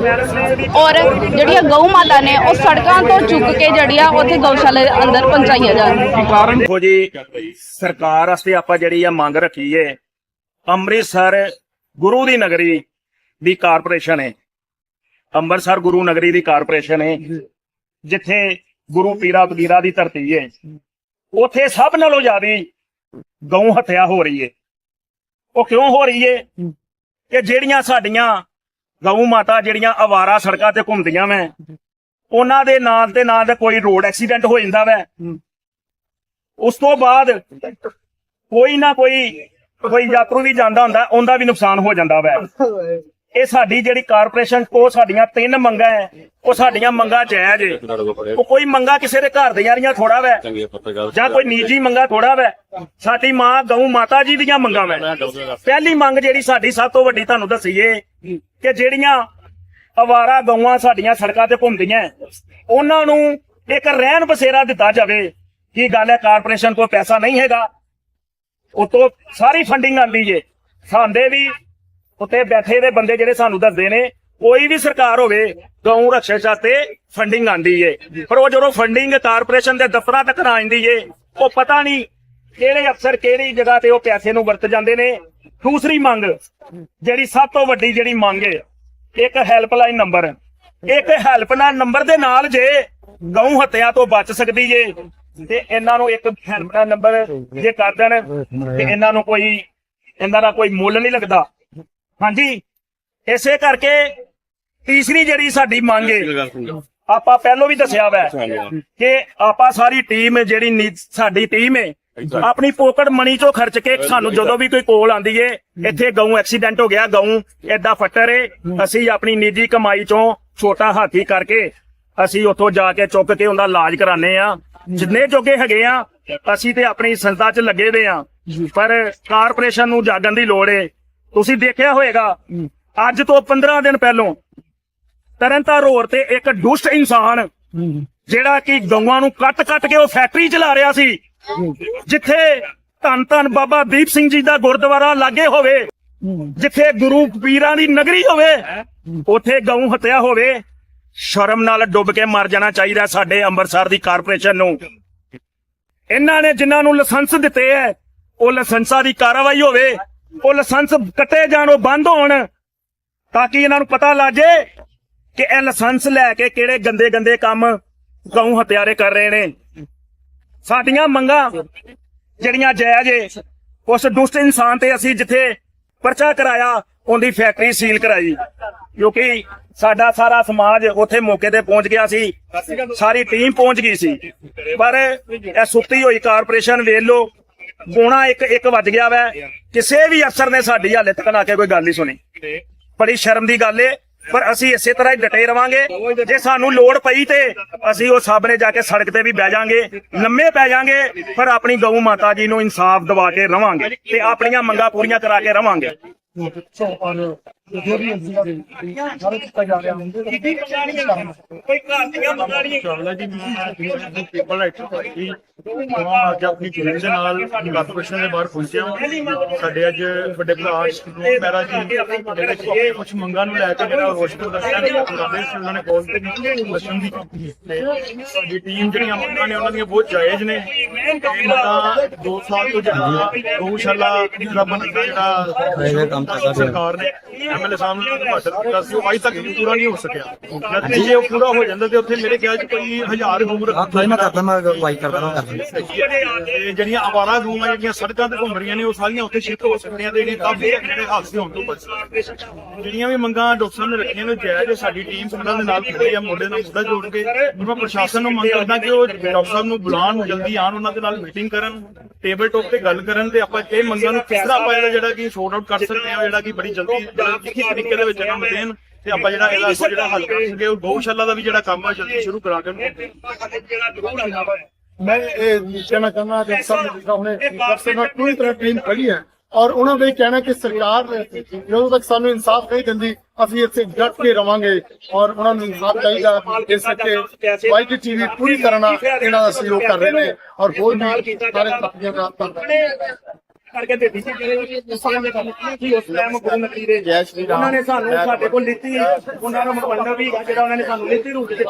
ਔਰ ਜਿਹੜੀਆਂ ਗਊ ਮਾਤਾ ਨੇ ਉਹ ਸੜਕਾਂ ਤੋਂ ਚੁੱਕ ਕੇ ਜਿਹੜੀਆਂ ਉੱਥੇ ਗਊਸ਼ਾਲਾ ਦੇ ਅੰਦਰ ਪਹੁੰਚਾਈਆਂ ਜਾਣ। ਦੇਖੋ ਜੀ ਸਰਕਾਰ ਵਾਸਤੇ ਆਪਾਂ ਜਿਹੜੀ ਆ ਮੰਗ ਰੱਖੀ ਏ ਅੰਮ੍ਰਿਤਸਰ ਗੁਰੂ ਦੀ ਨਗਰੀ ਦੀ ਕਾਰਪੋਰੇਸ਼ਨ ਹੈ। ਅੰਮ੍ਰਿਤਸਰ ਗੁਰੂ ਨਗਰੀ ਦੀ ਕਾਰਪੋਰੇਸ਼ਨ ਹੈ। ਜਿੱਥੇ ਗੁਰੂ ਪੀਰਾ ਫਕੀਰਾ ਦੀ ਧਰਤੀ ਹੈ। ਉਥੇ ਸਭ ਨਾਲੋਂ ਜ਼ਿਆਦੀ ਗਊ ਹੱਤਿਆ ਹੋ ਰਹੀ ਏ ਉਹ ਕਿਉਂ ਹੋ ਰਹੀ ਏ ਕਿ ਜਿਹੜੀਆਂ ਸਾਡੀਆਂ ਗਊ ਮਾਤਾ ਜਿਹੜੀਆਂ ਅਵਾਰਾ ਸੜਕਾਂ ਤੇ ਘੁੰਮਦੀਆਂ ਵੈ ਉਹਨਾਂ ਦੇ ਨਾਲ ਦੇ ਨਾਲ ਦੇ ਕੋਈ ਰੋਡ ਐਕਸੀਡੈਂਟ ਹੋ ਜਾਂਦਾ ਵੈ। ਉਸ ਤੋਂ ਬਾਅਦ ਕੋਈ ਨਾ ਕੋਈ ਕੋਈ ਯਾਤਰੂ ਵੀ ਜਾਂਦਾ ਹੁੰਦਾ, ਉਹਦਾ ਵੀ ਨੁਕਸਾਨ ਹੋ ਜਾਂਦਾ ਵੈ। ਇਹ ਸਾਡੀ ਜਿਹੜੀ ਕਾਰਪੋਰੇਸ਼ਨ ਕੋ ਸਾਡੀਆਂ ਤਿੰਨ ਮੰਗਾਂ ਹੈ ਉਹ ਸਾਡੀਆਂ ਮੰਗਾਂ ਜਾਇਜ਼ ਏ ਉਹ ਕੋਈ ਮੰਗਾ ਕਿਸੇ ਦੇ ਘਰ ਦੀਆਂ ਰੀਆਂ ਥੋੜਾ ਵੈ। ਜਾਂ ਕੋਈ ਨਿੱਜੀ ਮੰਗਾ ਥੋੜਾ ਵੈ। ਸਾਡੀ ਮਾਂ, ਗਊ ਮਾਤਾ ਜੀ ਦੀਆਂ ਮੰਗਾਂ ਵੈ। ਪਹਿਲੀ ਮੰਗ ਜਿਹੜੀ ਸਾਡੀ ਸਭ ਤੋਂ ਵੱਡੀ ਤੁਹਾਨੂੰ ਦੱਸੀਏ ਕਿ ਜਿਹੜੀਆਂ ਅਵਾਰਾ ਗਊਆਂ ਸਾਡੀਆਂ ਸੜਕਾਂ ਤੇ ਘੁੰਮਦੀਆਂ ਉਹਨਾਂ ਨੂੰ ਇੱਕ ਰਹਿਣ ਬਸੇਰਾ ਦਿੱਤਾ ਜਾਵੇ। ਕੀ ਗੱਲ ਹੈ ਕਾਰਪੋਰੇਸ਼ਨ ਕੋਲ ਪੈਸਾ ਨਹੀਂ ਹੈਗਾ। ਉਤੋਂ ਸਾਰੀ ਫੰਡਿੰਗ ਆਂਦੀ ਏ ਸਾਂਦੇ ਵੀ ਉੱਤੇ ਬੈਠੇ ਦੇ ਬੰਦੇ ਜਿਹੜੇ ਸਾਨੂੰ ਦੱਸਦੇ ਨੇ, ਕੋਈ ਵੀ ਸਰਕਾਰ ਹੋਵੇ, ਗਊ ਰੱਖਿਆ ਚਾਤੇ ਫੰਡਿੰਗ ਆਂਦੀ ਏ ਪਰ ਉਹ ਜਦੋਂ ਫੰਡਿੰਗ ਕਾਰਪੋਰੇਸ਼ਨ ਦੇ ਦਫ਼ਤਰਾਂ ਤੱਕ ਨਾ ਆਂਦੀ ਏ ਉਹ ਪਤਾ ਨਹੀਂ ਕਿਹੜੇ ਅਫਸਰ ਕਿਹੜੀ ਜਗ੍ਹਾ ਤੇ ਉਹ ਪੈਸੇ ਨੂੰ ਵਰਤ ਜਾਂਦੇ ਨੇ। ਦੂਸਰੀ ਮੰਗ, ਜਿਹੜੀ ਸਭ ਤੋਂ ਵੱਡੀ ਜਿਹੜੀ ਮੰਗ ਏ ਇੱਕ ਹੈਲਪਲਾਈਨ ਨੰਬਰ ਇੱਕ ਹੈਲਪਲਾਈਨ ਨੰਬਰ ਦੇ ਨਾਲ ਜੇ ਗਊ ਹੱਤਿਆ ਤੋਂ ਬਚ ਸਕਦੀ ਏ ਤੇ ਇਹਨਾਂ ਨੂੰ ਇੱਕ ਹੈਲਪਲਾਈਨ ਨੰਬਰ ਜੇ ਕਰ ਦੇਣ, ਤੇ ਇਹਨਾਂ ਨੂੰ ਕੋਈ, ਇਹਨਾਂ ਦਾ ਕੋਈ ਮੁੱਲ ਨਹੀਂ ਲੱਗਦਾ। ਹਾਂਜੀ? ਇਸੇ ਕਰਕੇ ਤੀਸਰੀ ਜਿਹੜੀ ਸਾਡੀ ਮੰਗ ਏ, ਆਪਾਂ ਪਹਿਲਾਂ ਵੀ ਦੱਸਿਆ ਵੈ ਕਿ ਆਪਾਂ ਸਾਰੀ ਟੀਮ ਜਿਹੜੀ ਨੀ- ਸਾਡੀ ਟੀਮ ਏ, ਆਪਣੀ ਪੋਕਟ ਮਨੀ ਚੋਂ ਖਰਚ ਕੇ ਸਾਨੂੰ ਜਦੋਂ ਵੀ ਕੋਈ ਕੋਲ ਆਂਦੀ ਏ, ਇੱਥੇ ਗਊ ਐਕਸੀਡੈਂਟ ਹੋ ਗਿਆ, ਗਊ ਐਡਾ ਫੱਟਰ ਏ, ਅਸੀਂ ਆਪਣੀ ਨਿੱਜੀ ਕਮਾਈ ਚੋਂ ਛੋਟਾ ਹਾਥੀ ਕਰਕੇ ਅਸੀਂ ਉੱਥੋਂ ਜਾ ਕੇ ਚੁੱਕ ਕੇ ਉਹਦਾ ਇਲਾਜ ਕਰਾਣੇ ਆ। ਜਿੰਨੇ ਜੋਗੇ ਹੈਗੇ ਆ ਅਸੀਂ ਤੇ ਆਪਣੀ ਸੰਸਥਾ 'ਚ ਲੱਗੇ ਦੇ ਆ। ਪਰ ਕਾਰਪੋਰੇਸ਼ਨ ਨੂੰ ਜਾਗਣ ਦੀ ਲੋੜ ਏ। ਤੁਸੀਂ ਦੇਖਿਆ ਹੋਵੇਗਾ ਅੱਜ ਤੋਂ 15 ਦਿਨ ਪਹਿਲੋਂ ਤਰਨਤਾਰਨ ਰੋਡ ਤੇ ਇੱਕ ਦੁਸ਼ਟ ਇਨਸਾਨ ਜਿਹੜਾ ਕਿ ਗਊਆਂ ਨੂੰ ਕੱਟ-ਕੱਟ ਕੇ ਉਹ ਫੈਕਟਰੀ ਚਲਾ ਰਿਹਾ ਸੀ। ਜਿੱਥੇ ਧੰਨ ਧੰਨ ਬਾਬਾ ਦੀਪ ਸਿੰਘ ਜੀ ਦਾ ਗੁਰਦੁਆਰਾ ਲਾਗੇ ਹੋਵੇ ਜਿੱਥੇ ਗੁਰੂ ਪੀਰਾਂ ਦੀ ਨਗਰੀ ਹੋਵੇ ਉੱਥੇ ਗਊ ਹੱਤਿਆ ਹੋਵੇ ਸ਼ਰਮ ਨਾਲ ਡੁੱਬ ਕੇ ਮਰ ਜਾਣਾ ਚਾਹੀਦਾ ਸਾਡੇ ਅੰਮ੍ਰਿਤਸਰ ਦੀ ਕਾਰਪੋਰੇਸ਼ਨ ਨੂੰ। ਇਹਨਾਂ ਨੇ ਜਿਨ੍ਹਾਂ ਨੂੰ ਲਾਇਸੈਂਸ ਦਿੱਤੇ ਐ, ਉਹ ਲਾਇਸੈਂਸਾਂ ਦੀ ਕਾਰਵਾਈ ਹੋਵੇ, ਉਹ ਲਾਇਸੈਂਸ ਕੱਟੇ ਜਾਣ, ਉਹ ਬੰਦ ਹੋਣ, ਤਾਂ ਕਿ ਇਹਨਾਂ ਨੂੰ ਪਤਾ ਲੱਗ ਜੇ ਕਿ ਇਹ ਲਾਇਸੈਂਸ ਲੈ ਕੇ ਕਿਹੜੇ ਗੰਦੇ ਗੰਦੇ ਕੰਮ ਗਊ ਹਤਿਆਰੇ ਕਰ ਰਹੇ ਨੇ। ਸਾਡੀਆਂ ਮੰਗਾਂ ਜਿਹੜੀਆਂ ਜਾਇਜ਼ ਏ, ਉਸ ਦੁਸ਼ਟ ਇਨਸਾਨ ਤੇ ਅਸੀਂ ਜਿੱਥੇ ਪਰਚਾ ਕਰਾਇਆ, ਉਹਦੀ ਫੈਕਟਰੀ ਸੀਲ ਕਰਾਈ। ਕਿਉਂਕਿ ਸਾਡਾ ਸਾਰਾ ਸਮਾਜ ਉੱਥੇ ਮੌਕੇ ਤੇ ਪਹੁੰਚ ਗਿਆ ਸੀ। ਸਾਰੀ ਟੀਮ ਪਹੁੰਚ ਗਈ ਸੀ। ਪਰ ਇਹ ਸੁੱਤੀ ਹੋਈ ਕਾਰਪੋਰੇਸ਼ਨ ਵੇਖ ਲੋ ਪੌਣਾ ਇੱਕ ਇੱਕ ਵੱਜ ਗਿਆ ਵੈ। ਕਿਸੇ ਵੀ ਅਫਸਰ ਨੇ ਸਾਡੀ ਹਾਲੇ ਤੱਕ ਨਾ ਕੇ ਕੋਈ ਗੱਲ ਨਹੀਂ ਸੁਣੀ। ਬੜੀ ਸ਼ਰਮ ਦੀ ਗੱਲ ਏ, ਪਰ ਅਸੀਂ ਇਸੇ ਤਰ੍ਹਾਂ ਹੀ ਡਟੇ ਰਵਾਂਗੇ। ਜੇ ਸਾਨੂੰ ਲੋੜ ਪਈ ਤੇ ਅਸੀਂ ਉਹ ਸਾਹਮਣੇ ਜਾ ਕੇ ਸੜਕ ਤੇ ਵੀ ਬਹਿ ਜਾਾਂਗੇ, ਲੰਮੇ ਪੈ ਜਾਾਂਗੇ, ਪਰ ਆਪਣੀ ਗਊ ਮਾਤਾ ਜੀ ਨੂੰ ਇਨਸਾਫ ਦਿਵਾ ਕੇ ਰਵਾਂਗੇ ਤੇ ਆਪਣੀਆਂ ਮੰਗਾਂ ਪੂਰੀਆਂ ਕਰਾ ਕੇ ਰਵਾਂਗੇ। ਕੋਈ ਘਰ ਦੀਆਂ ਮੰਗਾਂ ਨਹੀਂ ਚਾਵਲਾ ਜੀ ਮੈਂ ਪੇਪਰ ਰਾਈਟਰ ਸੀ। ਮੈਂ ਅੱਜ ਆਪਣੀ ਟੀਮ ਦੇ ਨਾਲ ਕਾਰਪੋਰੇਸ਼ਨ ਦੇ ਬਾਹਰ ਪਹੁੰਚਿਆ ਹਾਂ। ਸਾਡੇ ਅੱਜ ਵੱਡੇ ਭਰਾ ਨੂੰ ਮੈਰਾ ਜੀ ਜਿਹੜੇ ਕੁਝ ਮੰਗਾਂ ਨੂੰ ਲੈ ਕੇ ਜਿਹੜਾ ਰੋਸ਼ ਪ੍ਰਦਰਸ਼ਨ ਕਰਦੇ ਸੀ ਉਹਨਾਂ ਨੇ ਕਾਲ ਤੇ ਲਸਣ ਦੀ ਸਾਡੀ ਟੀਮ ਜਿਹੜੀਆਂ ਮੰਗਾਂ ਨੇ ਉਹਨਾਂ ਦੀਆਂ ਬਹੁਤ ਜਾਇਜ਼ ਨੇ। ਮੰਗਾਂ 2 ਸਾਲ ਤੋਂ ਜ਼ਿਆਦਾ ਗਊਸ਼ਾਲਾ ਦਾ ਬਣਦਾ ਜਿਹੜਾ ਸਰਕਾਰ ਨੇ। ਐਮਐਲਏ ਸਾਹਿਬ ਨੇ ਭਾਸ਼ਣ ਕੀਤਾ ਸੀ ਉਹ ਅੱਜ ਤੱਕ ਵੀ ਪੂਰਾ ਨਹੀਂ ਹੋ ਸਕਿਆ। ਜਦ ਜੇ ਉਹ ਪੂਰਾ ਹੋ ਜਾਂਦਾ ਤੇ ਉੱਥੇ ਮੇਰੇ ਖਿਆਲ ਚ ਕੋਈ ਹਜ਼ਾਰ ਹੋਰ ਮੈਂ ਕਰਦਾ ਮੈਂ ਵਾਈ ਕਰਦਾ ਤੇ ਜਿਹੜੀਆਂ ਆਵਾਰਾ ਗਊਆਂ ਜਿਹੜੀਆਂ ਸੜਕਾਂ ਤੇ ਘੁੰਮ ਰਹੀਆਂ ਨੇ ਉਹ ਸਾਰੀਆਂ ਉੱਥੇ ਸ਼ਿਫਟ ਹੋ ਸਕਦੀਆਂ ਤੇ ਜਿਹੜੇ ਕਾਫੀ ਜਿਹੜੇ ਹਾਦਸੇ ਹੋਣ ਤੋਂ ਬਚ। ਜਿਹੜੀਆਂ ਵੀ ਮੰਗਾਂ ਡਾਕਟਰ ਸਾਹਿਬ ਨੇ ਰੱਖੀਆਂ ਨੇ ਜਾਇਜ਼ ਹੈ, ਸਾਡੀ ਟੀਮ ਉਹਨਾਂ ਦੇ ਨਾਲ ਖੜੀ ਆ ਮੋਢੇ ਨਾਲ ਮੋਢਾ ਜੋੜ ਕੇ। ਮੈਂ ਪ੍ਰਸ਼ਾਸਨ ਨੂੰ ਮੰਗ ਕਰਦਾ ਕਿ ਉਹ ਡਾਕਟਰ ਸਾਹਿਬ ਨੂੰ ਬੁਲਾਉਣ ਜਲਦੀ ਆਉਣ ਉਹਨਾਂ ਦੇ ਨਾਲ ਮੀਟਿੰਗ ਕਰਨ ਟੇਬਲ ਟਾਕ ਤੇ ਗੱਲ ਕਰਨ ਤੇ ਆਪਾਂ ਇਹ ਮੰਗਾਂ ਨੂੰ ਕਿਸ ਤਰ੍ਹਾਂ ਆਪਾਂ ਜਿਹੜਾ ਕਿ ਸੋਰਟ ਆਊਟ ਕਰ ਸਕਦੇ ਹਾਂ ਜਿਹੜਾ ਕਿ ਬੜੀ ਜਲਦੀ ਲਿਖੀ ਤਰੀਕੇ ਦੇ ਵਿੱਚ ਇਹਨਾਂ ਨੂੰ ਦੇਣ ਤੇ ਆਪਾਂ ਜਿਹੜਾ ਇਹਦਾ ਅੱਗੋਂ ਜਿਹੜਾ ਹੱਲ ਕਰ ਸਕੇ ਉਹ ਗਊਸ਼ਾਲਾ ਦਾ ਵੀ ਜਿਹੜਾ ਕੰਮ ਆ ਜਲਦੀ ਸ਼ੁਰੂ ਕਰਾ ਕੇ ਉਹਨੂੰ मैं ये कहना चाहना कि सब हमने सबसे ਨਾਲ ਪੂਰੀ ਤਰ੍ਹਾਂ ਟੀਮ ਖੜੀ ਹੈ ਔਰ ਉਹਨਾਂ ਦਾ ਇਹ ਕਹਿਣਾ ਕਿ ਸਰਕਾਰ ਜਦੋਂ ਤੱਕ ਸਾਨੂੰ ਇਨਸਾਫ ਨਹੀਂ ਦਿੰਦੀ ਅਸੀਂ ਇੱਥੇ ਡਟ ਕੇ ਰਵਾਂਗੇ ਔਰ ਉਹਨਾਂ ਨੂੰ ਇਨਸਾਫ ਚਾਹੀਦਾ ਇਸ ਕਰਕੇ ਵਾਈਟੀ ਟੀਵੀ ਪੂਰੀ ਤਰ੍ਹਾਂ ਨਾਲ ਇਹਨਾਂ ਦਾ ਸਹਿਯੋਗ ਕਰ ਰਹੇ ਨੇ ਔਰ ਹੋਰ ਵੀ ਸਾਰੇ ਸਾਥੀਆਂ ਦਾ ਧੰਨਵਾਦ ਕਰਕੇ ਦੇ ਦਿੱਤੀ ਜਿਹੜੇ ਕਿਸਾਨਾਂ ਦੇ ਕੰਮ ਕੀ ਉਸ ਟਾਈਮ ਗੁਰੂ ਨਗਰੀ ਦੇ ਜੈ ਸ਼੍ਰੀ ਰਾਮ। ਉਹਨਾਂ ਨੇ ਸਾਨੂੰ ਸਾਡੇ ਕੋਲ ਲਿੱਤੀ ਉਹਨਾਂ ਦਾ ਮਤਲਬ ਵੀ ਹੈਗਾ ਜਿਹੜਾ ਉਹਨਾਂ ਨੇ ਸਾਨੂੰ ਲਿੱਤੀ ਰੂਟ ਤੇ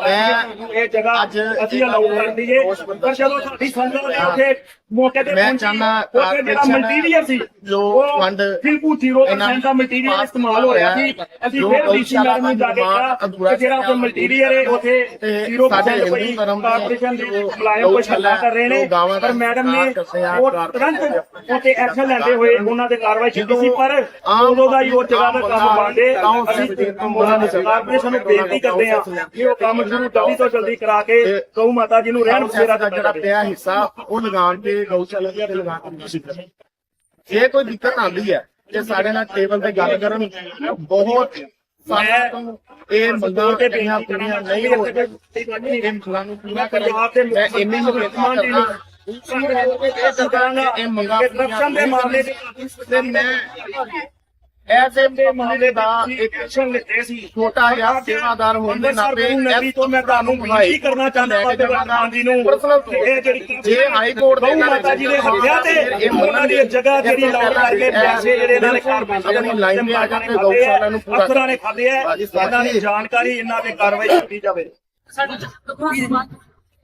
ਇਹ ਜਗ੍ਹਾ ਅੱਜ ਅਸੀਂ ਅਲਾਉ ਕਰ ਦਈਏ। ਪਰ ਜਦੋਂ ਸਾਡੀ ਸੰਗਤ ਨੇ ਉੱਥੇ ਮੌਕੇ ਤੇ ਮੈਂ ਜਿਹੜਾ ਮਟੀਰੀਅਲ ਸੀ। ਜੋ ਉਹ ਫੰਡ ਬਿਲਕੁਲ ਜ਼ੀਰੋ ਇਹਨਾਂ ਪਰਸੈਂਟ ਦਾ ਮਟੀਰੀਅਲ ਇਸਤੇਮਾਲ ਹੋ ਰਿਹਾ ਸੀ। ਅਸੀਂ ਜੋ ਫਿਰ ਡੀਸੀ ਗਊਸ਼ਾਲਾ ਮੈਡਮ ਨੂੰ ਜਾ ਕੇ ਦਾ ਕਿਹਾ ਅਧੂਰਾ ਕਿ ਜਿਹੜਾ ਉੱਥੇ ਮਟੀਰੀਅਲ ਹੈ ਉੱਥੇ ਤੇ ਜ਼ੀਰੋ ਸਾਡੇ ਪਰਸੈਂਟ ਹਿੰਦੂ ਕੋਈ ਧਰਮ ਦੇ ਕਾਰਪੋਰੇਸ਼ਨ ਦੇ ਜੋ ਮੁਲਾਜ਼ਮ ਕੋਈ ਗਊਸ਼ਾਲਾ ਕਰ ਰਹੇ ਨੇ। ਜੋ ਗਾਵਾਂ ਦਾ ਪਰ ਮੈਡਮ ਨੇ ਕਰਦੇ ਆ, ਉਹ ਕਾਰ- ਤੁਰੰਤ ਉੱਥੇ ਐਕਸ਼ਨ ਲੈਂਦੇ ਹੋਏ ਉਹਨਾਂ ਤੇ ਕਾਰਵਾਈ ਕੀਤੀ ਸੀ ਪਰ ਆਮ ਉਦੋਂ ਦਾ ਹੀ ਉਹ ਜਗ੍ਹਾ ਦਾ ਕੰਮ ਬੰਦੇ ਆਮ ਅਸੀਂ ਉਹਨਾਂ ਨੂੰ ਕਾਰਪੋਰੇਸ਼ਨ ਨੂੰ ਬੇਨਤੀ ਕਰਦੇ ਹਾਂ ਕਿ ਉਹ ਕੰਮ ਸ਼ੁਰੂ ਜਲਦੀ ਤੋਂ ਜਲਦੀ ਕਰਾ ਕੇ ਗਊ ਮਾਤਾ ਜੀ ਨੂੰ ਰਹਿਣ ਬਸੇਰਾ ਦਾ ਜਿਹੜਾ ਪਿਆ ਹਿੱਸਾ ਉਹ ਲਗਾਉਣ ਤੇ ਗਊਸ਼ਾਲਾ ਦੇ ਲਗਾਉਣ ਦੀ ਕੋਸ਼ਿਸ਼ ਕਰੇ ਜੇ ਕੋਈ ਦਿੱਕਤ ਆਉਂਦੀ ਹੈ ਤੇ ਸਾਡੇ ਨਾਲ ਟੇਬਲ ਤੇ ਗੱਲ ਕਰਨ ਬਹੁਤ ਤੋਂ ਇਹ ਮੰਗਾਂ ਤੇ ਪਈਆਂ ਪੂਰੀਆਂ ਨਹੀਂ ਹੋ ਇਹ ਮੰਗਾਂ ਨੂੰ ਪੂਰਾ ਕਰੇ ਮੈਂ ਇੰਨੀ ਹੀ ਬੇਨਤੀ ਕਰਦਾ ਇਹ ਮੰਗਾਂ ਦੇ ਮਾਮਲੇ ਤੇ ਮੈਂ ਐਸੇ ਦੇ ਮਾਮਲੇ ਦਾ ਇੱਕ ਐਕਸ਼ਨ ਲਿੱਤੇ ਸੀ। ਛੋਟਾ ਜਿਹਾ ਸੇਵਾਦਾਰ ਹੋਣ ਦੇ ਨਾਤੇ ਨਵੀਂ ਤੋਂ ਮੈਂ ਤੁਹਾਨੂੰ ਬੇਨਤੀ ਕਰਨਾ ਚਾਹੁੰਦਾ ਹਾਂ ਪ੍ਰਧਾਨ ਜੀ ਨੂੰ ਇਹ ਜਿਹੜੀ ਜੇ ਹਾਈ ਕੋਰਟ ਦੇ ਮਾਤਾ ਜੀ ਦੇ ਹੱਥਿਆਂ ਤੇ ਉਹਨਾਂ ਦੀ ਜਗ੍ਹਾ ਜਿਹੜੀ ਲਾਉਣ ਕਰਕੇ ਪੈਸੇ ਜਿਹੜੇ ਇਹਨਾਂ ਨੇ ਕਾਰਪੋਰੇਸ਼ਨ ਆਪਣੀ ਲਾਈਨ ਤੇ ਆ ਜਾਂਦੇ ਗਊਸ਼ਾਲਾ ਨੂੰ ਪੂਰਾ ਅਫਸਰਾਂ ਨੇ ਖਾਦੇ ਆ ਇਹਨਾਂ ਦੀ ਜਾਣਕਾਰੀ ਇਹਨਾਂ ਤੇ ਕਾਰਵਾਈ ਕੀਤੀ ਜਾਵੇ। ਨਾਲ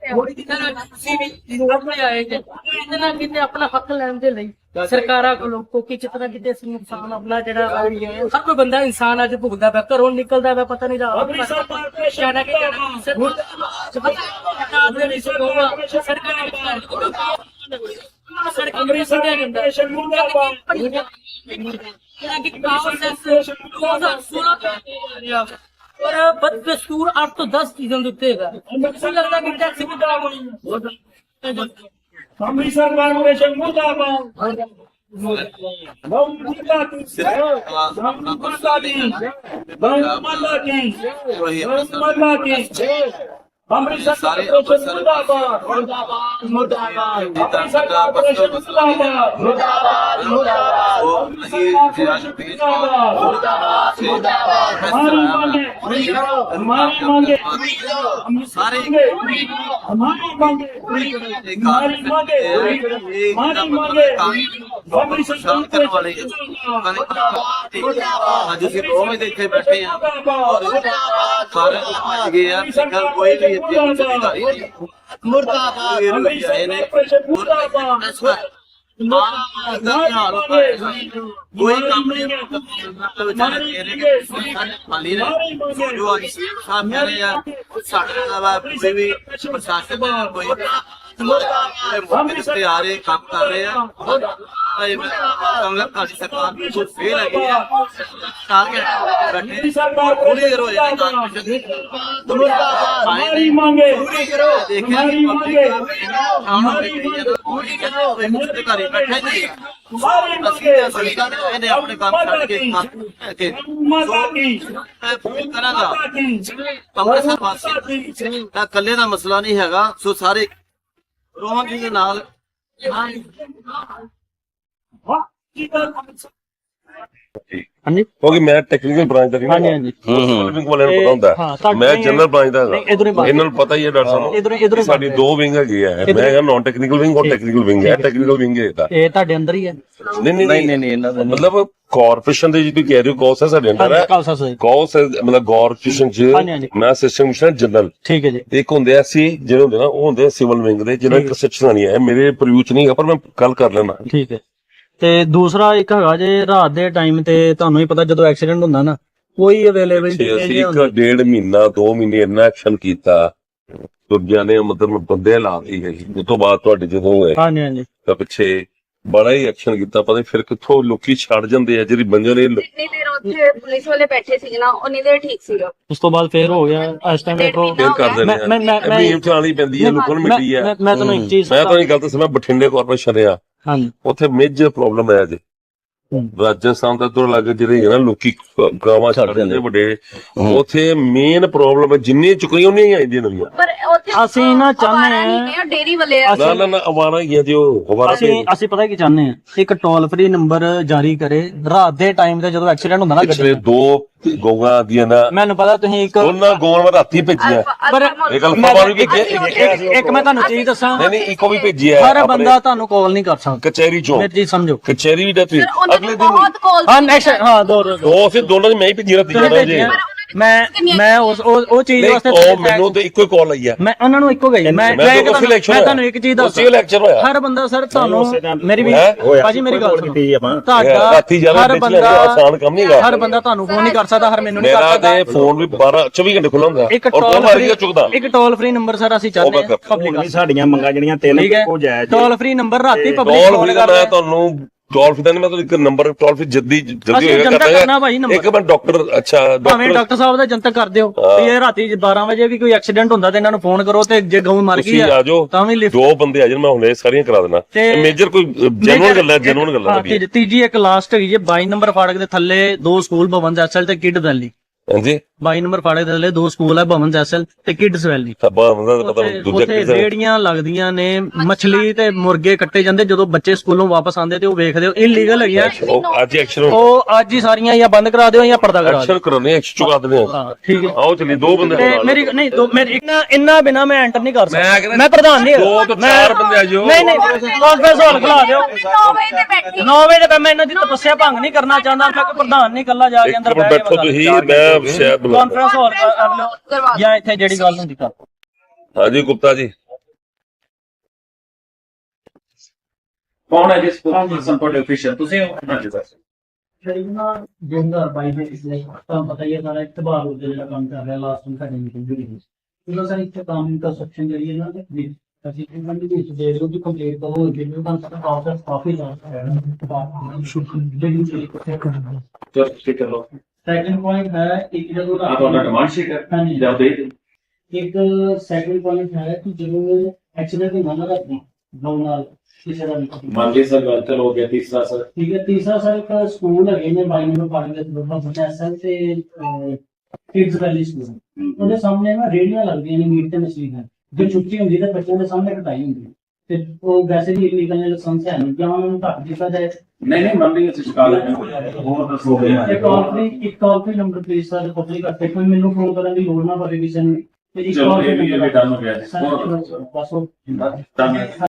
ਤੁਸੀਂ ਵੀ ਸਾਹਮਣੇ ਆਏ ਜੇ। ਕਿਤੇ ਨਾ ਕਿਤੇ ਆਪਣਾ ਹੱਕ ਲੈਣ ਦੇ ਲਈ ਸਰਕਾਰਾਂ ਕੋਲੋਂ ਕਿਉਂਕਿ ਕਿਤਨਾ ਕਿਤੇ ਅਸੀਂ ਇਨਸਾਨ ਆਪਣਾ ਜਿਹੜਾ ਹਰ ਕੋਈ ਬੰਦਾ ਇਨਸਾਨ ਅੱਜ ਭੁਗਦਾ ਪਿਆ ਘਰੋਂ ਨਿਕਲਦਾ ਪਿਆ ਪਤਾ ਨਹੀਂ ਅੰਮ੍ਰਿਤਸਰ ਕਾਰਪੋਰੇਸ਼ਨ ਕਹਿਣਾ ਕਿ ਸਰਕਾਰ ਅੰਮ੍ਰਿਤਸਰ ਕਾਰਪੋਰੇਸ਼ਨ ਮੁਰਦਾਬਾਦ। ਪਰ ਬਦਦਸਤੂਰ 8 ਤੋਂ 10 ਚੀਜ਼ਾਂ ਦੇ ਉੱਤੇ ਹੈਗਾ। ਮੈਨੂੰ ਲੱਗਦਾ ਕਿ ਟੈਕਸ ਵੀ ਦਾ ਅੰਮ੍ਰਿਤਸਰ ਕਾਰਪੋਰੇਸ਼ਨ ਮੁਰਦਾਬਾਦ ਬਹੁ ਮੁਰਦਾ ਕੀ ਬਹੁ ਮੁਰਦਾ ਦੀ ਬਹੁ ਮੱਲਾ ਕੀ ਬਹੁ ਮੱਲਾ ਕੀ ਅੰਮ੍ਰਿਤਸਰ ਕਾਰਪੋਰੇਸ਼ਨ ਮੁਰਦਾਬਾਦ ਮੁਰਦਾਬਾਦ ਮੁਰਦਾਬਾਦ ਅੰਮ੍ਰਿਤਸਰ ਕਾਰਪੋਰੇਸ਼ਨ ਮੁਰਦਾਬਾਦ ਮੁਰਦਾਬਾਦ ਮੁਰਦਾਬਾਦ ਮੁਰਦਾਬਾਦ ਮੁਰਦਾਬਾਦ ਮੁਰਦਾਬਾਦ ਹਮਾਰੀ ਮੰਗੇ ਪੂਰੀ ਕਰੋ ਹਮਾਰੀ ਮੰਗੇ ਪੂਰੀ ਕਰੋ ਸਾਰੇ ਹਮਾਰੀ ਮੰਗੇ ਪੂਰੀ ਕਰੋ ਹਮਾਰੀ ਮੰਗੇ ਪੂਰੀ ਕਰੋ ਹਮਾਰੀ ਮੰਗੇ ਅੰਮ੍ਰਿਤਸਰ ਕਰਨ ਵਾਲੇ ਅੱਜ ਅਸੀਂ ਰੋਜ਼ ਦੇ ਇੱਥੇ ਬੈਠੇ ਆ ਸਾਰੇ ਭੱਜ ਗਏ ਆ ਗੱਲ ਕੋਈ ਵੀ ਇੱਥੇ ਅਧਿਕਾਰੀ ਨਹੀਂ ਮੁਰਦਾਬਾਦ ਕੋਈ ਕੰਮ ਨਹੀਂ ਖਾਲੀ ਨੇ ਜੋ ਅੱਜ ਸਾਹਿਬ ਮੇਰੇ ਆ ਸਾਡੇ ਨਾਲ ਕੋਈ ਵੀ ਪ੍ਰਸ਼ਾਸਨ ਦਾ ਕੋਈ ਅੰਮ੍ਰਿਤਸਰ ਆ ਰਹੇ ਕੰਮ ਕਰ ਰਹੇ ਆ। ਕੰਗਰ ਕਾਲੀ ਸਰਕਾਰ ਨੂੰ ਕੁਝ ਫੇਲ ਹੈਗੀ ਆ। ਤਾਂ ਕਿ ਬੈਠੇ ਪੂਰੀ ਕਰੋ ਇਹ ਕੰਮ ਹਮਾਰੀ ਮੰਗੇ। ਪੂਰੀ ਕਰੋ। ਦੇਖਿਆ ਹਮਾਰੀ ਮੰਗੇ। ਪੂਰੀ ਕਰੋ। ਇਹ ਮੁਸਤੇ ਘਰੇ ਬੈਠੇ ਜੀ। ਅਸੀਂ ਮੰਗੇ ਸਰਕਾਰ ਇਹਨੇ ਆਪਣੇ ਕੰਮ ਛੱਡ ਕੇ ਕੇ ਮਾਤਾ ਕੀ ਮੈਂ ਫੋਨ ਕਰਾਂਗਾ। ਮਾਤਾ ਕੀ ਅੰਮ੍ਰਿਤਸਰ ਵਾਸੀ ਤਾਂ ਇਕੱਲੇ ਦਾ ਮਸਲਾ ਨਹੀਂ ਹੈਗਾ। ਸੋ ਸਾਰੇ ਰੋਹਾਂਗੇ ਦੇ ਨਾਲ? ਕਿਉਂਕਿ ਮੈਂ ਟੈਕਨੀਕਲ ਬ੍ਰਾਂਚ ਦਾ ਨਹੀਂ ਹਾਂਜੀ, ਹਾਂਜੀ। ਵਿੰਗ ਵਾਲਿਆਂ ਨੂੰ ਪਤਾ ਹੁੰਦਾ। ਹਾਂ, ਹੈ। ਮੈਂ ਜਨਰਲ ਬ੍ਰਾਂਚ ਦਾ ਹੀ ਇਹਨਾਂ ਨੂੰ ਪਤਾ ਹੀ ਹੈ ਡਾਕਟਰ ਸਾਹਿਬ। ਇੱਧਰੋਂ ਇੱਧਰੋਂ ਸਾਡੀ ਦੋ ਵਿੰਗ ਹੈਗੀ ਹੈ। ਮੈਂ ਹੈਗਾ ਨਾਨ ਟੈਕਨੀਕਲ ਵਿੰਗ ਔਰ ਟੈਕਨੀਕਲ ਵਿੰਗ ਹੈ। ਟੈਕਨੀਕਲ ਵਿੰਗ ਹੈ ਇਹਦਾ। ਇਹ ਤੁਹਾਡੇ ਅੰਦਰ ਹੀ ਹੈ? ਨਹੀਂ ਨਹੀਂ ਨਹੀਂ ਨਹੀਂ। ਇਹਨਾਂ ਦਾ ਮਤਲਬ ਕਾਰਪੋਰੇਸ਼ਨ ਦੇ ਜਿਹੜੀ ਕਹਿ ਰਹੇ ਹੋ ਕੌਸ ਹੈ ਸਾਡੇ ਅੰਦਰ ਹੈ? ਕੌਸ ਹੈ ਮਤਲਬ ਕਾਰਪੋਰੇਸ਼ਨ ਚ ਹਾਂਜੀ, ਹਾਂਜੀ। ਮੈਂ ਕਮਿਸ਼ਨਰ ਜਨਰਲ ਠੀਕ ਹੈ ਜੀ। ਇੱਕ ਹੁੰਦੇ ਆ ਸੀ ਜਿਹੜੇ ਹੁੰਦੇ ਨਾ ਉਹ ਹੁੰਦੇ ਸਿਵਲ ਵਿੰਗ ਦੇ ਜਿਹਨਾਂ ਇੱਕ ਸੈਕਸ਼ਨ ਨਹੀਂ ਹੈ ਮੇਰੇ ਪ੍ਰੀਵਿਊ ਚ ਨਹੀਂ ਹੈ ਪਰ ਮੈਂ ਗੱਲ ਕਰ ਲੈਣਾ ਠੀਕ ਹੈ। ਤੇ ਦੂਸਰਾ ਇੱਕ ਹੈਗਾ ਜੇ ਰਾਤ ਦੇ ਟਾਈਮ ਤੇ ਤੁਹਾਨੂੰ ਹੀ ਪਤਾ ਜਦੋਂ ਐਕਸੀਡੈਂਟ ਹੁੰਦਾ ਨਾ ਕੋਈ ਅਵੇਲੇਬਿਲਟੀ ਤੇ ਅਸੀਂ ਇੱਕ ਡੇਢ ਮਹੀਨਾ ਦੋ ਮਹੀਨੇ ਇੰਨਾ ਐਕਸ਼ਨ ਕੀਤਾ ਦੂਜਿਆਂ ਨੇ ਮਤਲਬ ਬੰਦੇ ਲਾਤੀ ਹੈ ਉਸ ਤੋਂ ਬਾਅਦ ਤੁਹਾਡੇ ਜਦੋਂ ਹੋਏ ਹਾਂਜੀ ਹਾਂਜੀ। ਤਾਂ ਪਿੱਛੇ ਬੜਾ ਹੀ ਐਕਸ਼ਨ ਕੀਤਾ ਪਤਾ ਫਿਰ ਕਿੱਥੋਂ ਲੋਕੀ ਛੱਡ ਜਾਂਦੇ ਆ ਜਿਹੜੀ ਬੰਦੇ ਨੇ ਜਿੰਨੀ ਦੇਰ ਉੱਥੇ ਪੁਲਿਸ ਵਾਲੇ ਬੈਠੇ ਸੀ ਨਾ ਉਨੀ ਦੇਰ ਠੀਕ ਸੀਗਾ। ਉਸ ਤੋਂ ਬਾਅਦ ਫੇਰ ਹੋ ਗਿਆ ਇਸ ਟਾਈਮ ਦੇਖੋ ਫੇਰ ਕਰ ਦਿੰਦੇ ਮੈਂ- ਮੈਂ- ਮੈਂ- ਆ ਮੀਮ ਚਲਾਣੀ ਪੈਂਦੀ ਹੈ ਲੋਕਾਂ ਨੂੰ ਮੈਂ- ਮਿੱਟੀ ਆ ਮੈਂ- ਮੈਂ ਤੁਹਾਨੂੰ ਇੱਕ ਚੀਜ਼ ਮੈਂ ਤੁਹਾਨੂੰ ਇੱਕ ਗੱਲ ਦੱਸਾਂ ਮੈਂ ਬਠਿੰਡੇ ਕਾਰਪੋਰੇਸ਼ਨ ਆ। ਹਾਂਜੀ। ਉੱਥੇ ਮੇਜਰ ਪ੍ਰੋਬਲਮ ਹੈ ਜੀ ਰਾਜਸਥਾਨ ਦਾ ਤੋਂ ਲੱਗ ਜਿਹੜੇ ਹੈ ਨਾ ਲੋਕੀ ਗਾਵਾਂ ਛੱਡ ਦਿੰਦੇ ਵੱਡੇ। ਉੱਥੇ ਮੇਨ ਪ੍ਰੋਬਲਮ ਹੈ ਜਿੰਨੀ ਚੁੱਕੀਆਂ ਉਹਨੀਆਂ ਹੀ ਆਈਆਂ ਨਵੀਆਂ। ਪਰ ਉੱਥੇ ਅਸੀਂ ਨਾ ਚਾਹੁੰਦੇ ਹੈ ਡੇਰੀ ਵਾਲੇ ਆ। ਨਾ ਨਾ ਨਾ ਅਵਾਰਾ ਹੀ ਆ ਜੀ ਉਹ ਅਵਾਰਾ ਅਸੀਂ ਅਸੀਂ ਪਤਾ ਕੀ ਚਾਹੁੰਦੇ ਆ ਇੱਕ ਟੋਲ ਫ੍ਰੀ ਨੰਬਰ ਜਾਰੀ ਕਰੇ। ਰਾਤ ਦੇ ਟਾਈਮ ਤੇ ਜਦੋਂ ਐਕਸੀਡੈਂਟ ਹੁੰਦਾ ਨਾ ਪਿਛਲੇ ਗੱਡੀ ਦੋ ਗਊਆਂ ਦੀਆਂ ਨਾ ਮੈਨੂੰ ਪਤਾ ਤੁਸੀਂ ਇੱਕ ਉਹਨਾਂ ਗਊਆਂ ਮੈਂ ਰਾਤੀ ਭੇਜੀਆਂ। ਪਰ ਇਹ ਗੱਲ ਮੈਂ- ਫਾਰ ਵੀ ਇੱਕ- ਮੈਂ ਤੁਹਾਨੂੰ ਚੀਜ਼ ਦੱਸਾਂ। ਨਹੀਂ ਨਹੀਂ ਇੱਕੋ ਵੀ ਭੇਜੀ ਹੈ ਹਰ ਬੰਦਾ ਤੁਹਾਨੂੰ ਕਾਲ ਨਹੀਂ ਕਰ ਸਕਦਾ। ਕਚਹਿਰੀ ਚੋਂ। ਮੇਰੀ ਚੀਜ਼ ਸਮਝੋ। ਕਚਹਿਰੀ ਵੀ ਉਹਨਾਂ ਅਗਲੇ ਦਿਨ ਬਹੁਤ ਕਾਲ ਹਾਂ ਨੈਕਸਟ ਹਾਂ ਦੋ ਦੋ ਦੋ। ਦੋ ਫਿਰ ਦੋਨਾਂ ਦੀ ਮੈਂ ਹੀ ਭੇਜੀ ਰਾਤੀ ਤੁਸੀਂ ਜਾਣਾ ਜੀ। ਭੇਜੀਆਂ। ਮੈਂ ਮੈਂ ਉਸ ਉਹ ਉਹ ਚੀਜ਼ ਨਹੀਂ ਵਾਸਤੇ ਉਹ ਮੈਨੂੰ ਤੇ ਇੱਕੋ ਹੀ ਕਾਲ ਆਈ ਆ। ਮੈਂ ਉਹਨਾਂ ਨੂੰ ਇੱਕੋ ਗਈ ਮੈਂ ਮੈਂ ਮੈਂ ਤਾਂ ਇੱਕ ਤੁਹਾਨੂੰ- ਮੈਂ। ਤੁਹਾਨੂੰ ਇੱਕ ਚੀਜ਼ ਦੱਸ। ਹਰ ਬੰਦਾ ਸਰ ਤੁਹਾਨੂੰ ਮੇਰੀ ਵੀ? ਭਾਜੀ ਮੇਰੀ ਗੱਲ ਸੁਣੋ। ਤੁਹਾਡਾ ਹਰ ਬੰਦਾ ਲੈਣਾ ਆਸਾਨ ਕੰਮ ਨਹੀਂ ਹੈਗਾ। ਹਰ ਬੰਦਾ ਤੁਹਾਨੂੰ ਫੋਨ ਨਹੀਂ ਕਰ ਸਕਦਾ ਹਰ ਮੈਨੂੰ ਨਹੀਂ ਕਰ ਮੇਰਾ ਸਕਦਾ। ਤੇ ਫੋਨ ਵੀ 12 24 ਘੰਟੇ ਖੁੱਲਾ ਹੁੰਦਾ। ਇੱਕ ਔਰ ਟੋਲ ਫੋਨ ਮਾਰੀ ਚੁੱਕਦਾ। ਫ੍ਰੀ ਇੱਕ ਟੋਲ ਫ੍ਰੀ ਨੰਬਰ ਸਰ ਅਸੀਂ ਚਾਹੁੰਦੇ ਹਾਂ ਕਰ- ਪਬਲਿਕ ਸਾਡੀਆਂ ਮੰਗਾਂ ਜਿਹੜੀਆਂ ਤਿੰਨ ਠੀਕ ਹੈ। ਉਹ ਜਾਇਜ਼ ਟੋਲ ਫ੍ਰੀ ਨੰਬਰ ਰਾਤੀ ਪਬਲਿਕ ਫੋਨ ਫ੍ਰੀ ਦਾ ਕਰ ਮੈਂ ਤੁਹਾਨੂੰ ਟੋਲ ਫ੍ਰੀ ਦਾ ਨਹੀਂ ਮੈਂ ਤੁਹਾਨੂੰ ਇੱਕ ਨੰਬਰ ਟੋਲ ਫ੍ਰੀ ਜਲਦੀ ਜਲਦੀ ਹੋਏਗਾ ਜਨਤਕ। ਕਰਨਾ ਭਾਈ number। ਇੱਕ ਮੈਂ ਡਾਕਟਰ ਅੱਛਾ ਭਾਵੇਂ ਡਾਕਟਰ ਸਾਹਿਬ ਦਾ ਜਨਤਕ ਕਰ ਦਿਓ। ਵੀ ਇਹ ਰਾਤੀ 12 ਵਜੇ ਵੀ ਕੋਈ ਐਕਸੀਡੈਂਟ ਹੁੰਦਾ ਤੇ ਇਹਨਾਂ ਨੂੰ ਫੋਨ ਕਰੋ ਤੇ ਜੇ ਗਊ ਮਰ ਗਈ ਤੁਸੀਂ ਆ ਜਾਓ। ਤਾਂ ਵੀ ਲਿਫਟ ਦੋ ਬੰਦੇ ਆ ਜਾਣ ਮੈਂ ਹੁਣੇ ਸਾਰੀਆਂ ਕਰਾ ਦੇਣਾ। ਤੇ- ਮੇਜਰ ਕੋਈ ਜੈਨੂਨ ਗੱਲ ਹੈ ਜੈਨੂਨ ਗੱਲ ਹਾਂ, ਤੀਜੀ ਇੱਕ ਲਾਸਟ ਹੈਗੀ ਜੇ 22 ਨੰਬਰ ਫਾੜਕ ਦੇ ਥੱਲੇ ਦੋ ਸਕੂਲ ਭਵਨ ਐਸਐਲ ਤੇ ਕਿਡ ਵੈਲੀ ਹਾਂਜੀ। 22 ਨੰਬਰ ਫਾੜਕ ਦੇ ਥੱਲੇ ਦੋ ਸਕੂਲ ਹੈ ਭਵਨ ਐਸਐਲ ਤੇ ਕਿਡਸ ਵੈਲੀ। ਸਭਾ ਬੰਦਾ ਪਤਾ ਨਹੀਂ ਦੂਜਾ ਉੱਥੇ ਕਿਸੇ ਰੇੜੀਆਂ ਲੱਗਦੀਆਂ ਨੇ ਮੱਛਲੀ ਤੇ ਮੁਰਗੇ ਕੱਟੇ ਜਾਂਦੇ ਜਦੋਂ ਬੱਚੇ ਸਕੂਲੋਂ ਵਾਪਸ ਆਉਂਦੇ ਤੇ ਉਹ ਵੇਖਦੇ ਹੋ ਇਲੀਗਲ ਹੈਗੀਆਂ। ਉਹ ਅੱਜ ਐਕਸ਼ਨ ਉਹ ਅੱਜ ਹੀ ਸਾਰੀਆਂ ਜਾਂ ਬੰਦ ਕਰਾ ਦਿਓ ਜਾਂ ਪਰਦਾ ਕਰਾ ਦਿਓ। ਐਕਸ਼ਨ ਕਰਾਉਣੇ ਐਕਸ਼ਨ ਚੁਕਾ ਦਿੰਦੇ ਆ। ਹਾਂ ਠੀਕ ਹੈ। ਆਓ ਚਲੀ ਦੋ ਬੰਦੇ ਤੇ। ਮੇਰੀ ਨਹੀਂ ਦੋ ਮੇਰੀ ਇੰਨਾ ਇੰਨਾ ਬਿਨਾ ਮੈਂ ਐਂਟਰ ਨਹੀਂ ਕਰ ਸਕਦਾ। ਮੈਂ ਪ੍ਰਧਾਨ ਨਹੀਂ ਦੋ ਤੋਂ ਚਾਰ ਬੰਦੇ ਆ ਜਾਓ। ਨਹੀਂ ਨਹੀਂ ਕਾਨਫਰੰਸ ਹਾਲ ਖਲਾ ਦਿਓ। 9 ਵਜੇ ਤੇ ਬੈਠੀ। 9 ਵਜੇ ਤੱਕ ਮੈਂ ਇਹਨਾਂ ਦੀ ਤਪੱਸਿਆ ਭੰਗ ਨਹੀਂ ਕਰਨਾ ਚਾਹੁੰਦਾ ਮੈਂ ਕੋਈ ਪ੍ਰਧਾਨ ਨਹੀਂ ਕੱਲਾ ਜਾ ਕੇ ਅੰਦਰ ਕੇ ਬੈਠੋ ਤੁਸੀਂ ਮੈਂ ਸ਼ਾਇਦ ਬੁਲਾ ਕਾਨਫਰੰਸ ਹਾਲ ਕਰ ਲਓ ਜਾਂ ਇੱਥੇ ਜਿਹੜੀ ਗੱਲ ਹੁੰਦੀ ਕਰ। ਹਾਂਜੀ ਗੁਪਤਾ ਜੀ। ਕੌਣ ਹੈ ਜਿਸ ਪਰਸਨ ਤੁਹਾਡੇ ਅਫੀਸ਼ੀਅਲ ਤੁਸੀਂ ਹੋ? ਹਾਂਜੀ ਸਰ। ਸ਼ਰੀਨਾ 2022 ਦੇ ਇਸ ਲਈ ਤੁਹਾਨੂੰ ਪਤਾ ਹੀ ਹੈ ਸਾਰਾ ਇਤਬਾਰ ਹੋ ਜਿਹੜਾ ਕੰਮ ਕਰ ਰਿਹਾ ਲਾਸਟ ਟਾਈਮ ਸਾਡੀ ਮੀਟਿੰਗ ਜਿਹੜੀ ਸੀ ਉਹਨਾਂ ਸਾਰੀ ਇੱਥੇ ਕੰਮ ਕੰਸਟਰਕਸ਼ਨ ਜਿਹੜੀ ਹੈ ਨਾ ਤੇ ਅਸੀਂ ਪਿੰਡ ਦੇ ਵਿੱਚ ਦੇ ਰਹੇ ਕਿ ਕੰਪਲੀਟ ਤਾਂ ਹੋ ਗਈ ਨਹੀਂ ਤਾਂ ਸਾਡਾ ਪ੍ਰੋਸੈਸ ਕਾਫੀ ਲੰਬਾ ਹੈ। ਸ਼ੁਕਰ ਜਿਹੜੀ ਚੀਜ਼ ਕਿੱਥੇ ਕਰਨਾ ਚਲੋ ਠੀਕ ਹੈ ਲੋ ਸੈਕੰਡ ਪੁਆਇੰਟ ਹੈ ਇੱਕ ਜਦੋਂ ਇਹ ਤੁਹਾਡਾ ਡਿਮਾਂਡ ਸ਼ੀਟ ਹੈ ਹਾਂਜੀ। ਜਦ ਦੇ ਦਿਓ। ਇੱਕ ਸੈਕੰਡ ਪੁਆਇੰਟ ਹੈ ਕਿ ਜਦੋਂ ਐਕਸੀਡੈਂਟ ਹੁੰਦਾ ਨਾ ਰਾਤੀ ਨੌ ਨਾਲ ਕਿਸੇ ਦਾ ਵੀ ਮੰਨ ਲਈ ਸਰ ਗੱਲ ਚਲੋ ਹੋ ਗਿਆ ਤੀਸਰਾ ਸਰ ਠੀਕ ਹੈ ਤੀਸਰਾ ਸਰ ਇੱਕ ਸਕੂਲ ਹੈਗੇ ਨੇ ਬਾਈ ਨੰਬਰ ਪਾਣੀ ਦੇ ਦੋਨੋਂ ਬੰਦੇ ਐਸਐਲ ਤੇ ਕਿਡਸ ਵੈਲੀ ਸਕੂਲ ਉਹਦੇ ਸਾਹਮਣੇ ਨਾ ਰੇੜੀਆਂ ਲੱਗਦੀਆਂ ਨੇ ਮੀਟ ਤੇ ਮਛਲੀ ਦੀਆਂ ਜੋ ਛੁੱਟੀ ਹੁੰਦੀ ਤਾਂ ਬੱਚਿਆਂ ਦੇ ਸਾਹਮਣੇ ਕਟਾਈ ਹੁੰਦੀ ਹੈ। ਤੇ ਉਹ ਵੈਸੇ ਵੀ ਇਲੀਗਲ ਲਾਇਸੈਂਸ ਹੈ ਨਹੀਂ ਜਾਂ ਉਹਨਾਂ ਨੂੰ ਢੱਕ ਦਿੱਤਾ ਜਾਏ। ਨਹੀਂ ਨਹੀਂ ਮੰਨ ਲਈ ਅਸੀਂ ਸ਼ਿਕਾਇਤ ਹੋਰ ਦੱਸੋ ਇੱਕ ਕਾਲ ਫ੍ਰੀ ਇੱਕ call free number please sir public ਅੱਤੇ ਕੋਈ ਮੈਨੂੰ ਫੋਨ ਕਰਨ ਦੀ ਲੋੜ ਨਾ ਪਵੇ ਕਿਸੇ ਨੂੰ। ਤੇ ਇੱਕ ਇਹ ਵੀ ਵੀ done ਹੋ ਗਿਆ ਜੀ। ਬਸ ਉਹ ਧੰਨਵਾਦ।